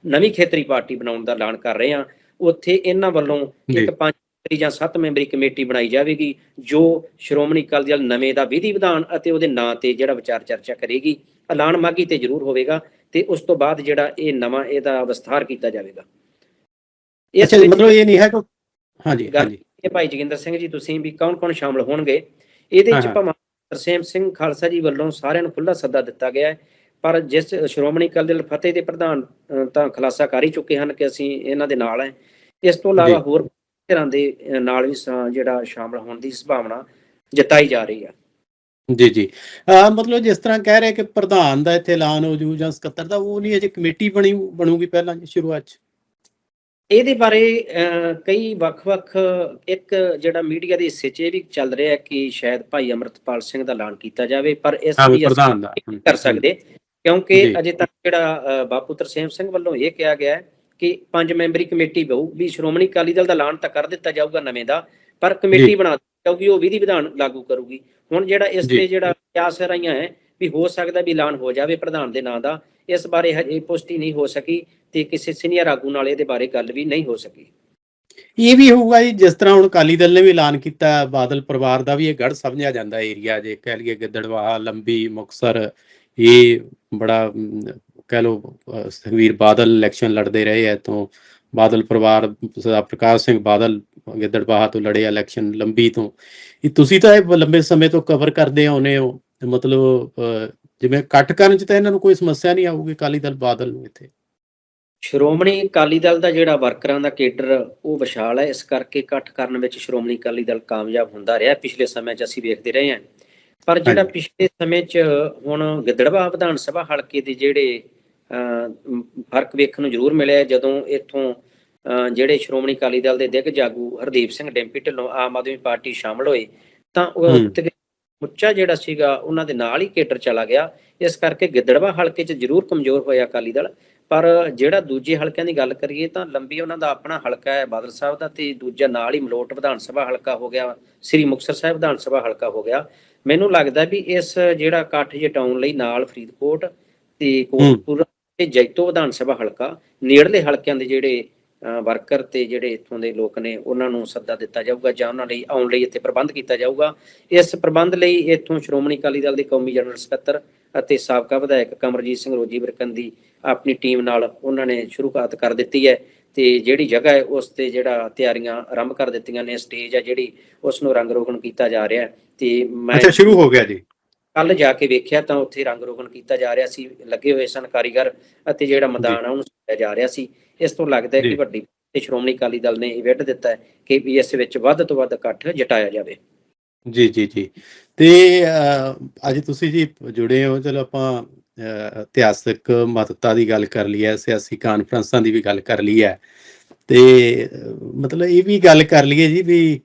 ਨਵੀਂ ਖੇਤਰੀ ਪਾਰਟੀ ਬਣਾਉਣ ਦਾ ਐਲਾਨ ਕਰ ਰਹੇ ਹਾਂ। ਉੱਥੇ ਇਹਨਾਂ ਵੱਲੋਂ। ਇੱਕ ਪੰਜ ਜਾਂ ਸੱਤ ਮੈਂਬਰੀ ਕਮੇਟੀ ਬਣਾਈ ਜਾਵੇਗੀ ਜੋ ਸ਼੍ਰੋਮਣੀ ਅਕਾਲੀ ਦਲ ਨਵੇਂ ਦਾ ਵਿਧੀ ਵਿਧਾਨ ਅਤੇ ਉਹਦੇ ਨਾਂ ਤੇ ਜਿਹੜਾ ਵਿਚਾਰ ਚਰਚਾ ਕਰੇਗੀ ਐਲਾਨ ਮਾਗੀ ਤੇ ਜ਼ਰੂਰ ਹੋਵੇਗਾ ਤੇ ਉਸ ਤੋਂ ਬਾਅਦ ਜਿਹੜਾ ਇਹ ਨਵਾਂ ਇਹਦਾ ਵਿਸਥਾਰ ਕੀਤਾ ਜਾਵੇਗਾ। ਇਸ ਮਤਲਬ ਇਹ ਨਹੀਂ ਹੈ ਕਿ ਹਾਂਜੀ ਹਾਂਜੀ। ਇਹ ਭਾਈ ਜੋਗਿੰਦਰ ਸਿੰਘ ਜੀ ਤੁਸੀਂ ਵੀ ਕੌਣ ਕੌਣ ਸ਼ਾਮਲ ਹੋਣਗੇ? ਇਹਦੇ ਵਿੱਚ। ਭਾਵੇਂ ਤਰਸੇਮ ਸਿੰਘ ਖਾਲਸਾ ਜੀ ਵੱਲੋਂ ਸਾਰਿਆਂ ਨੂੰ ਖੁੱਲਾ ਸੱਦਾ ਦਿੱਤਾ ਗਿਆ ਹੈ ਪਰ ਜਿਸ ਸ਼੍ਰੋਮਣੀ ਅਕਾਲੀ ਦਲ ਫਤਿਹ ਦੇ ਪ੍ਰਧਾਨ ਤਾਂ ਖੁਲਾਸਾ ਕਰ ਹੀ ਚੁੱਕੇ ਹਨ ਕਿ ਅਸੀਂ ਇਹਨਾਂ ਦੇ ਨਾਲ ਹੈ। ਇਸ ਤੋਂ ਇਲਾਵਾ। ਹੋਰ ਧਿਰਾਂ ਦੇ ਨਾਲ ਵੀ ਜਿਹੜਾ ਸ਼ਾਮਲ ਹੋਣ ਦੀ ਸੰਭਾਵਨਾ ਜਤਾਈ ਜਾ ਰਹੀ ਹੈ। ਜੀ ਜੀ। ਮਤਲਬ ਜਿਸ ਤਰ੍ਹਾਂ ਕਹਿ ਰਹੇ ਕਿ ਪ੍ਰਧਾਨ ਦਾ ਇੱਥੇ ਐਲਾਨ ਹੋ ਜੂ ਜਾਂ ਸਕੱਤਰ ਦਾ ਉਹ ਨਹੀਂ ਅਜੇ ਕਮੇਟੀ ਬਣੀ ਬਣੂਗੀ ਪਹਿਲਾਂ ਜੀ ਸ਼ੁਰੂਆਤ ਚ? ਇਹਦੇ ਬਾਰੇ ਕਈ ਵੱਖ-ਵੱਖ ਇੱਕ ਜਿਹੜਾ ਮੀਡੀਆ ਦੇ ਹਿੱਸੇ 'ਚ ਇਹ ਵੀ ਚੱਲ ਰਿਹਾ ਕਿ ਸ਼ਾਇਦ ਭਾਈ ਅਮਰਤਪਾਲ ਸਿੰਘ ਦਾ ਐਲਾਨ ਕੀਤਾ ਜਾਵੇ ਪਰ ਇਸ ਦੀ ਅਸੀਂ ਕਰ ਸਕਦੇ ਕਿਉਂਕਿ। ਅਜੇ ਤੱਕ ਜਿਹੜਾ ਬਾਪੂ ਤਰਸੇਮ ਸਿੰਘ ਵੱਲੋਂ ਇਹ ਕਿਹਾ ਗਿਆ ਹੈ ਕਿ ਪੰਜ ਮੈਂਬਰੀ ਕਮੇਟੀ ਬਹੁ ਵੀ ਸ਼੍ਰੋਮਣੀ ਅਕਾਲੀ ਦਲ ਦਾ ਐਲਾਨ ਤਾਂ ਕਰ ਦਿੱਤਾ ਜਾਊਗਾ ਨਵੇਂ ਦਾ ਪਰ ਕਮੇਟੀ। ਬਣਾ ਦਿੱਤੀ ਜਾਊਗੀ ਉਹ ਵਿਧੀ ਵਿਧਾਨ ਲਾਗੂ ਕਰੂਗੀ ਹੁਣ ਜਿਹੜਾ ਇਸ। ਤੇ ਜਿਹੜਾ ਕਿਆਸ ਰਹੀਆਂ ਹੈ ਵੀ ਹੋ ਸਕਦਾ ਵੀ ਐਲਾਨ ਹੋ ਜਾਵੇ ਪ੍ਰਧਾਨ ਦੇ ਨਾਂ ਦਾ। ਇਸ ਬਾਰੇ ਹਜੇ ਪੁਸ਼ਟੀ ਨਹੀਂ ਹੋ ਸਕੀ ਤੇ ਕਿਸੇ ਸੀਨੀਅਰ ਆਗੂ ਨਾਲ ਇਹਦੇ ਬਾਰੇ ਗੱਲ ਵੀ ਨਹੀਂ ਹੋ ਸਕੀ। ਇਹ ਵੀ ਹੋਊਗਾ ਜੀ ਜਿਸ ਤਰ੍ਹਾਂ ਹੁਣ ਅਕਾਲੀ ਦਲ ਨੇ ਵੀ ਐਲਾਨ ਕੀਤਾ ਬਾਦਲ ਪਰਿਵਾਰ ਦਾ ਵੀ ਇਹ ਗੜ ਸਮਝਿਆ ਜਾਂਦਾ ਏਰੀਆ ਜੇ ਕਹਿ ਲਈਏ ਗਿੱਦੜਵਾਹਾ ਲੰਬੀ ਮੁਕਸਰ ਇਹ ਬੜਾ ਕਹਿ ਲਓ ਅਹ, ਸੁਖਬੀਰ ਬਾਦਲ ਇਲੈਕਸ਼ਨ ਲੜਦੇ ਰਹੇ ਐ ਤੋਂ ਬਾਦਲ ਪਰਿਵਾਰ ਸਰਦਾਰ ਪ੍ਰਕਾਸ਼ ਸਿੰਘ ਬਾਦਲ ਗਿੱਦੜਵਾਹਾ ਤੋਂ ਲੜੇ ਇਲੈਕਸ਼ਨ ਲੰਬੀ ਤੋਂ। ਇਹ ਤੁਸੀਂ ਤਾਂ ਇਹ ਲੰਬੇ ਸਮੇਂ ਤੋਂ ਕਵਰ ਕਰਦੇ ਆਉਨੇ ਹੋ। ਮਤਲਬ ਜਿਵੇਂ ਇਕੱਠ ਕਰਨ ਚ ਤਾਂ ਇਹਨਾਂ ਨੂੰ ਕੋਈ ਸਮੱਸਿਆ ਨਹੀਂ ਆਊਗੀ ਅਕਾਲੀ ਦਲ ਬਾਦਲ ਨੂੰ ਇੱਥੇ ਸ਼੍ਰੋਮਣੀ ਅਕਾਲੀ ਦਲ ਦਾ ਜਿਹੜਾ ਵਰਕਰਾਂ ਦਾ ਕੇਡਰ ਉਹ ਵਿਸ਼ਾਲ ਹੈ ਇਸ ਕਰਕੇ ਇਕੱਠ ਕਰਨ ਵਿੱਚ ਸ਼੍ਰੋਮਣੀ ਅਕਾਲੀ ਦਲ ਕਾਮਯਾਬ ਹੁੰਦਾ ਰਿਹਾ ਪਿਛਲੇ ਸਮੇਂ 'ਚ ਅਸੀਂ ਵੇਖਦੇ ਰਹੇ ਹਾਂ ਪਰ ਜਿਹੜਾ। ਪਿਛਲੇ ਸਮੇਂ 'ਚ ਹੁਣ ਗਿੱਦੜਬਾਹਾ ਵਿਧਾਨ ਸਭਾ ਹਲਕੇ ਦੇ ਜਿਹੜੇ ਫ਼ਰਕ ਵੇਖਣ ਨੂੰ ਜ਼ਰੂਰ ਮਿਲਿਆ ਜਦੋਂ ਇੱਥੋਂ ਜਿਹੜੇ ਸ਼੍ਰੋਮਣੀ ਅਕਾਲੀ ਦਲ ਦੇ ਦਿੱਗ ਜਾਗੂ ਹਰਦੀਪ ਸਿੰਘ ਡੈਂਪੀ ਢਿੱਲੋਂ ਆਮ ਆਦਮੀ ਪਾਰਟੀ ਸ਼ਾਮਲ ਹੋਏ ਤਾਂ ਉਹ। ਮੁੱਚਾ ਜਿਹੜਾ ਸੀਗਾ ਉਹਨਾਂ ਦੇ ਨਾਲ ਹੀ ਕੇਡਰ ਚਲਾ ਗਿਆ। ਇਸ ਕਰਕੇ ਗਿੱਦੜਬਾਹਾ ਹਲਕੇ 'ਚ ਜ਼ਰੂਰ ਕਮਜ਼ੋਰ ਹੋਇਆ ਅਕਾਲੀ ਦਲ। ਪਰ ਜਿਹੜਾ ਦੂਜੇ ਹਲਕਿਆਂ ਦੀ ਗੱਲ ਕਰੀਏ ਤਾਂ ਲੰਬੀ ਉਹਨਾਂ ਦਾ ਆਪਣਾ ਹਲਕਾ ਹੈ ਬਾਦਲ ਸਾਹਿਬ ਦਾ ਤੇ ਦੂਜਾ ਨਾਲ ਹੀ ਮਲੋਟ ਵਿਧਾਨ ਸਭਾ ਹਲਕਾ ਹੋ ਗਿਆ ਸ੍ਰੀ ਮੁਕਤਸਰ ਸਾਹਿਬ ਵਿਧਾਨ ਸਭਾ ਹਲਕਾ ਹੋ ਗਿਆ। ਮੈਨੂੰ ਲੱਗਦਾ ਵੀ ਇਸ ਜਿਹੜਾ ਇਕੱਠ ਜਟਾਉਣ ਲਈ ਨਾਲ ਫਰੀਦਕੋਟ ਤੇ ਕੋਟਪੁਰ ਤੇ ਜੈਤੋ ਵਿਧਾਨ ਸਭਾ ਹਲਕਾ ਨੇੜਲੇ ਹਲਕਿਆਂ ਦੇ ਜਿਹੜੇ ਵਰਕਰ ਤੇ ਜਿਹੜੇ ਇੱਥੋਂ ਦੇ ਲੋਕ ਨੇ ਉਹਨਾਂ ਨੂੰ ਸੱਦਾ ਦਿੱਤਾ ਜਾਊਗਾ ਜਾਂ ਉਹਨਾਂ ਲਈ ਆਉਣ ਲਈ ਇੱਥੇ ਪ੍ਰਬੰਧ ਕੀਤਾ ਜਾਊਗਾ। ਇਸ ਪ੍ਰਬੰਧ ਲਈ ਇੱਥੋਂ ਸ਼੍ਰੋਮਣੀ ਅਕਾਲੀ ਦਲ ਦੇ ਕੌਮੀ ਜਨਰਲ ਸਕੱਤਰ ਅਤੇ ਸਾਬਕਾ ਵਿਧਾਇਕ ਕਮਰਜੀਤ ਸਿੰਘ ਰੋਜੀ ਬਰਕੰਦੀ ਆਪਣੀ ਟੀਮ ਨਾਲ ਉਹਨਾਂ ਨੇ ਸ਼ੁਰੂਆਤ ਕਰ ਦਿੱਤੀ ਹੈ ਤੇ ਜਿਹੜੀ ਜਗ੍ਹਾ ਹੈ ਉਸ ਤੇ ਜਿਹੜਾ ਤਿਆਰੀਆਂ ਆਰੰਭ ਕਰ ਦਿੱਤੀਆਂ ਨੇ ਸਟੇਜ ਹੈ ਜਿਹੜੀ ਉਸ ਨੂੰ ਰੰਗ ਰੋਗਨ ਕੀਤਾ ਜਾ ਰਿਹਾ ਹੈ ਤੇ ਮੈਂ ਅੱਛਾ ਸ਼ੁਰੂ ਹੋ ਗਿਆ ਜੀ। ਕੱਲ ਜਾ ਕੇ ਵੇਖਿਆ ਤਾਂ ਉੱਥੇ ਰੰਗ ਰੋਗਨ ਕੀਤਾ ਜਾ ਰਿਹਾ ਸੀ ਲੱਗੇ ਹੋਏ ਸਨ ਕਾਰੀਗਰ ਅਤੇ ਜਿਹੜਾ ਮੈਦਾਨ ਆ ਉਹਨੂੰ ਸਜਾਇਆ ਜਾ ਰਿਹਾ ਸੀ। ਇਸ ਤੋਂ ਲੱਗਦਾ ਹੈ। ਕਿ ਵੱਡੀ ਤੇ ਸ਼੍ਰੋਮਣੀ ਅਕਾਲੀ ਦਲ ਨੇ ਇਹ ਵਿੱਢ ਦਿੱਤਾ ਹੈ ਕਿ ਵੀ ਇਸ ਵਿੱਚ ਵੱਧ ਤੋਂ ਵੱਧ ਇਕੱਠ ਜਟਾਇਆ ਜਾਵੇ। ਜੀ ਜੀ ਜੀ। ਤੇ ਅੱਜ ਤੁਸੀਂ ਜੀ ਜੁੜੇ ਹੋ ਚਲੋ ਆਪਾਂ ਇਤਿਹਾਸਕ ਮਹੱਤਤਾ ਦੀ ਗੱਲ ਕਰ ਲਈ ਹੈ ਸਿਆਸੀ ਕਾਨਫਰੰਸਾਂ ਦੀ ਵੀ ਗੱਲ ਕਰ ਲਈ ਹੈ ਤੇ ਮਤਲਬ ਇਹ ਵੀ ਗੱਲ ਕਰ ਲਈਏ ਜੀ ਵੀ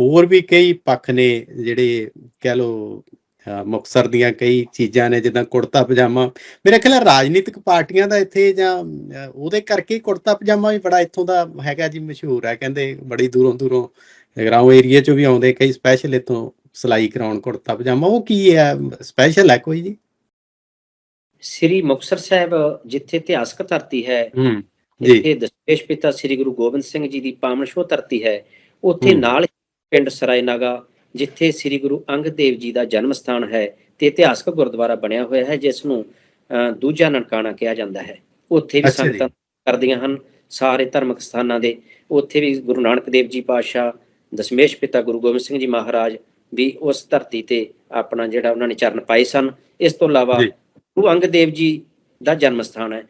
ਹੋਰ ਵੀ ਕਈ ਪੱਖ ਨੇ ਜਿਹੜੇ ਕਹਿ ਲੋ ਮੁਕਤਸਰ ਦੀਆਂ ਕਈ ਚੀਜ਼ਾਂ ਨੇ ਜਿੱਦਾਂ ਕੁੜਤਾ ਪਜਾਮਾ। ਮੇਰੇ ਖਿਆਲ ਨਾਲ ਰਾਜਨੀਤਿਕ ਪਾਰਟੀਆਂ ਦਾ ਇੱਥੇ ਜਾਂ ਉਹਦੇ ਕਰਕੇ ਕੁੜਤਾ ਪਜਾਮਾ ਵੀ ਬੜਾ ਇੱਥੋਂ ਦਾ ਹੈਗਾ ਜੀ ਮਸ਼ਹੂਰ ਹੈ। ਕਹਿੰਦੇ ਬੜੀ ਦੂਰੋਂ ਦੂਰੋਂ ਗਰਾਉਂ ਏਰੀਆ ਚੋਂ ਵੀ ਆਉਂਦੇ ਕਈ ਸਪੈਸ਼ਲ ਇੱਥੋਂ ਸਿਲਾਈ ਕਰਾਉਣ ਕੁੜਤਾ ਪਜਾਮਾ। ਉਹ ਕੀ ਹੈ ਸਪੈਸ਼ਲ ਹੈ ਕੋਈ ਜੀ? ਸ੍ਰੀ ਮੁਕਤਸਰ ਸਾਹਿਬ ਜਿੱਥੇ ਇਤਿਹਾਸਕ ਧਰਤੀ ਹੈ ਜੀ। ਇੱਥੇ ਦਸ਼ਮੇਸ਼ ਪਿਤਾ ਸ੍ਰੀ ਗੁਰੂ ਗੋਬਿੰਦ ਸਿੰਘ ਜੀ ਦੀ ਪਾਵਨਸ਼ੋ ਧਰਤੀ ਹੈ। ਉੱਥੇ। ਨਾਲ ਪਿੰਡ ਸਰਾਇਨਾਗਾ ਜਿੱਥੇ ਸ੍ਰੀ ਗੁਰੂ ਅੰਗਦ ਦੇਵ ਜੀ ਦਾ ਜਨਮ ਸਥਾਨ ਹੈ ਤੇ ਇਤਿਹਾਸਕ ਗੁਰਦੁਆਰਾ ਬਣਿਆ ਹੋਇਆ ਹੈ ਜਿਸ ਨੂੰ ਦੂਜਾ ਨਨਕਾਣਾ ਕਿਹਾ ਜਾਂਦਾ ਹੈ ਉੱਥੇ ਵੀ। ਸੰਗਤਾਂ ਕਰਦੀਆਂ ਹਨ ਸਾਰੇ ਧਰਮਿਕ ਸਥਾਨਾਂ ਦੇ ਉੱਥੇ ਵੀ ਗੁਰੂ ਨਾਨਕ ਦੇਵ ਜੀ ਪਾਤਸ਼ਾਹ ਦਸ਼ਮੇਸ਼ ਪਿਤਾ ਗੁਰੂ ਗੋਬਿੰਦ ਸਿੰਘ ਜੀ ਮਹਾਰਾਜ ਵੀ ਉਸ ਧਰਤੀ ਤੇ ਆਪਣਾ ਜਿਹੜਾ ਉਹਨਾਂ ਨੇ ਚਰਨ ਪਾਏ ਸਨ ਇਸ ਤੋਂ ਇਲਾਵਾ। ਗੁਰੂ ਅੰਗਦ ਦੇਵ ਜੀ ਦਾ ਜਨਮ ਸਥਾਨ ਹੈ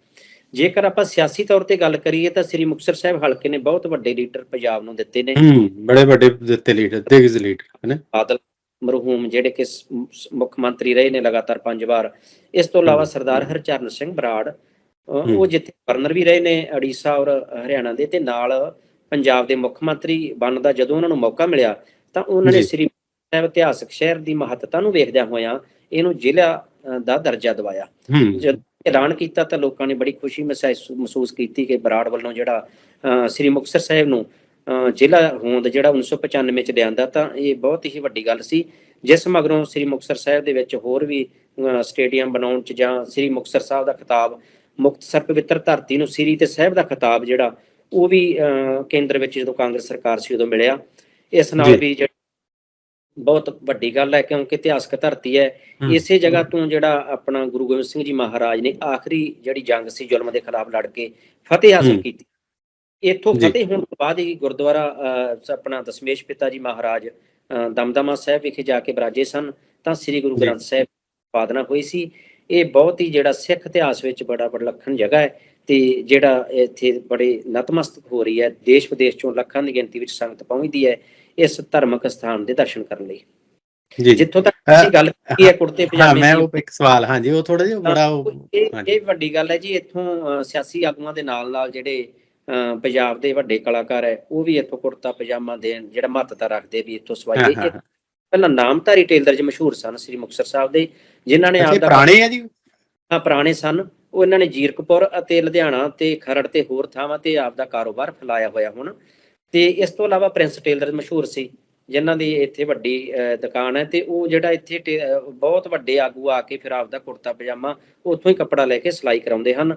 ਜੇਕਰ ਆਪਾਂ ਸਿਆਸੀ ਤੌਰ ਤੇ ਗੱਲ ਕਰੀਏ ਤਾਂ ਸ੍ਰੀ ਮੁਕਤਸਰ ਸਾਹਿਬ ਹਲਕੇ ਨੇ ਬਹੁਤ ਵੱਡੇ ਲੀਡਰ ਪੰਜਾਬ ਨੂੰ ਦਿੱਤੇ ਨੇ ਹੂੰ ਬੜੇ ਵੱਡੇ ਦਿੱਤੇ ਲੀਡਰ ਦਿਗਜ ਲੀਡਰ ਨੇ ਬਾਦਲ ਮਰਹੂਮ ਜਿਹੜੇ ਕਿ ਮੁੱਖ ਮੰਤਰੀ ਰਹੇ ਨੇ ਲਗਾਤਾਰ ਪੰਜ ਵਾਰ ਇਸ ਤੋਂ ਇਲਾਵਾ। ਸਰਦਾਰ ਹਰਚਰਨ ਸਿੰਘ ਬਰਾੜ। ਉਹ ਜਿੱਥੇ ਗਵਰਨਰ ਵੀ ਰਹੇ ਨੇ ਉੜੀਸਾ ਔਰ ਹਰਿਆਣਾ ਦੇ ਤੇ ਨਾਲ ਪੰਜਾਬ ਦੇ ਮੁੱਖ ਮੰਤਰੀ ਬਣਨ ਦਾ ਜਦੋਂ ਉਹਨਾਂ ਨੂੰ ਮੌਕਾ ਮਿਲਿਆ ਤਾਂ ਉਹਨਾਂ ਨੇ। ਸ੍ਰੀ ਸਾਹਿਬ ਇਤਿਹਾਸਕ ਸ਼ਹਿਰ ਦੀ ਮਹੱਤਤਾ ਨੂੰ ਵੇਖਦਿਆਂ ਹੋਇਆਂ ਇਹਨੂੰ ਜ਼ਿਲ੍ਹਾ ਦਾ ਦਰਜਾ ਦਿਵਾਇਆ ਜਦ ਐਲਾਨ ਕੀਤਾ ਤਾਂ ਲੋਕਾਂ ਨੇ ਬੜੀ ਖੁਸ਼ੀ ਮਹਿਸੂਸ ਕੀਤੀ ਕਿ ਬਰਾੜ ਵੱਲੋਂ ਜਿਹੜਾ ਸ੍ਰੀ ਮੁਕਤਸਰ ਸਾਹਿਬ ਨੂੰ ਜ਼ਿਲ੍ਹਾ ਹੋਂਦ ਜਿਹੜਾ 1995 ਚ ਲਿਆਂਦਾ ਤਾਂ ਇਹ ਬਹੁਤ ਹੀ ਵੱਡੀ ਗੱਲ ਸੀ ਜਿਸ ਮਗਰੋਂ ਸ੍ਰੀ ਮੁਕਤਸਰ ਸਾਹਿਬ ਦੇ ਵਿੱਚ ਹੋਰ ਵੀ ਸਟੇਡੀਅਮ ਬਣਾਉਣ ਚ ਜਾਂ ਸ੍ਰੀ ਮੁਕਤਸਰ ਸਾਹਿਬ ਦਾ ਖਿਤਾਬ ਮੁਕਤਸਰ ਪਵਿੱਤਰ ਧਰਤੀ ਨੂੰ ਸ੍ਰੀ ਤੇ ਸਾਹਿਬ ਦਾ ਖਿਤਾਬ ਜਿਹੜਾ ਉਹ ਵੀ ਕੇਂਦਰ ਵਿੱਚ ਜਦੋਂ ਕਾਂਗਰਸ ਸਰਕਾਰ ਸੀ ਉਦੋਂ ਮਿਲਿਆ ਇਸ ਨਾਲ। ਵੀ ਬਹੁਤ ਵੱਡੀ ਗੱਲ ਹੈ ਕਿਉਂਕਿ ਇਤਿਹਾਸਕ ਧਰਤੀ ਹੈ। ਇਸੇ ਜਗ੍ਹਾ ਤੋਂ ਜਿਹੜਾ ਆਪਣਾ ਗੁਰੂ ਗੋਬਿੰਦ ਸਿੰਘ ਜੀ ਮਹਾਰਾਜ ਨੇ ਆਖਰੀ ਜਿਹੜੀ ਜੰਗ ਸੀ ਜ਼ੁਲਮ ਦੇ ਖਿਲਾਫ ਲੜ ਕੇ ਫਤਿਹ ਹਾਸਲ। ਕੀਤੀ ਇੱਥੋਂ। ਫਤਿਹ ਹੋਣ ਤੋਂ ਬਾਅਦ ਹੀ ਗੁਰਦੁਆਰਾ ਆਪਣਾ ਦਸ਼ਮੇਸ਼ ਪਿਤਾ ਜੀ ਮਹਾਰਾਜ ਦਮਦਮਾ ਸਾਹਿਬ ਵਿਖੇ ਜਾ ਕੇ ਬਰਾਜੇ ਸਨ ਤਾਂ ਸ੍ਰੀ ਗੁਰੂ। ਗ੍ਰੰਥ ਸਾਹਿਬ ਪਾਦਨਾ ਹੋਈ ਸੀ ਇਹ ਬਹੁਤ ਹੀ ਜਿਹੜਾ ਸਿੱਖ ਇਤਿਹਾਸ ਵਿੱਚ ਬੜਾ ਵਿਲੱਖਣ ਜਗ੍ਹਾ ਹੈ ਤੇ ਜਿਹੜਾ ਇੱਥੇ ਬੜੇ ਨਤਮਸਤਕ ਹੋ ਰਹੀ ਹੈ ਦੇਸ਼ ਵਿਦੇਸ਼ ਚੋਂ ਲੱਖਾਂ ਦੀ ਗਿਣਤੀ ਵਿੱਚ ਸੰਗਤ ਪਹੁੰਚਦੀ ਹੈ ਇਸ ਧਾਰਮਿਕ ਸਥਾਨ ਦੇ ਦਰਸ਼ਨ ਕਰਨ ਲਈ। ਜੀ ਜਿੱਥੋਂ ਤੱਕ ਅਸੀਂ ਗੱਲ ਕੀਤੀ ਹੈ ਕੁੜਤੇ ਹਾਂ ਪਜਾਮੇ ਮੈਂ ਦੀ। ਉਹ ਇੱਕ ਸਵਾਲ ਹਾਂਜੀ ਉਹ ਥੋੜਾ ਜਿਹਾ ਬੜਾ ਉਹ ਇਹ ਵੱਡੀ ਗੱਲ ਹੈ ਜੀ ਇੱਥੋਂ ਸਿਆਸੀ ਆਗੂਆਂ ਦੇ ਨਾਲ ਨਾਲ ਜਿਹੜੇ ਪੰਜਾਬ ਦੇ ਵੱਡੇ ਕਲਾਕਾਰ ਹੈ ਉਹ ਵੀ ਇੱਥੋਂ ਕੁੜਤਾ ਪਜਾਮਾ ਦੇਣ ਜਿਹੜਾ ਮਹੱਤਤਾ ਰੱਖਦੇ ਵੀ ਇੱਥੋਂ ਹਾਂ, ਇਹ ਪਹਿਲਾਂ ਨਾਮਧਾਰੀ ਟੇਲਰ ਜੀ ਮਸ਼ਹੂਰ ਸਨ ਸ੍ਰੀ ਮੁਕਤਸਰ ਸਾਹਿਬ ਦੇ ਜਿਨ੍ਹਾਂ ਨੇ ਇਹ ਆਪਦਾ ਪੁਰਾਣੇ ਆ ਜੀ? ਹਾਂ, ਪੁਰਾਣੇ ਸਨ। ਉਹ ਇਹਨਾਂ ਨੇ ਜੀਰਕਪੁਰ ਅਤੇ ਲੁਧਿਆਣਾ ਤੇ ਖਰੜ ਤੇ ਹੋਰ ਥਾਵਾਂ ਤੇ ਆਪਦਾ ਕਾਰੋਬਾਰ ਫੈਲਾਇਆ ਹੋਇਆ ਹੁਣ। ਤੇ ਇਸ ਤੋਂ ਇਲਾਵਾ ਪ੍ਰਿੰਸ ਟੇਲਰ ਮਸ਼ਹੂਰ ਸੀ ਜਿਨ੍ਹਾਂ ਦੀ ਇੱਥੇ ਵੱਡੀ ਦੁਕਾਨ ਹੈ ਤੇ ਉਹ ਜਿਹੜਾ ਇੱਥੇ ਬਹੁਤ ਵੱਡੇ ਆਗੂ ਆ ਕੇ ਫਿਰ ਆਪਦਾ ਕੁੜਤਾ ਪਜਾਮਾ ਉੱਥੋਂ ਹੀ ਕੱਪੜਾ ਲੈ ਕੇ ਸਿਲਾਈ ਕਰਾਉਂਦੇ ਹਨ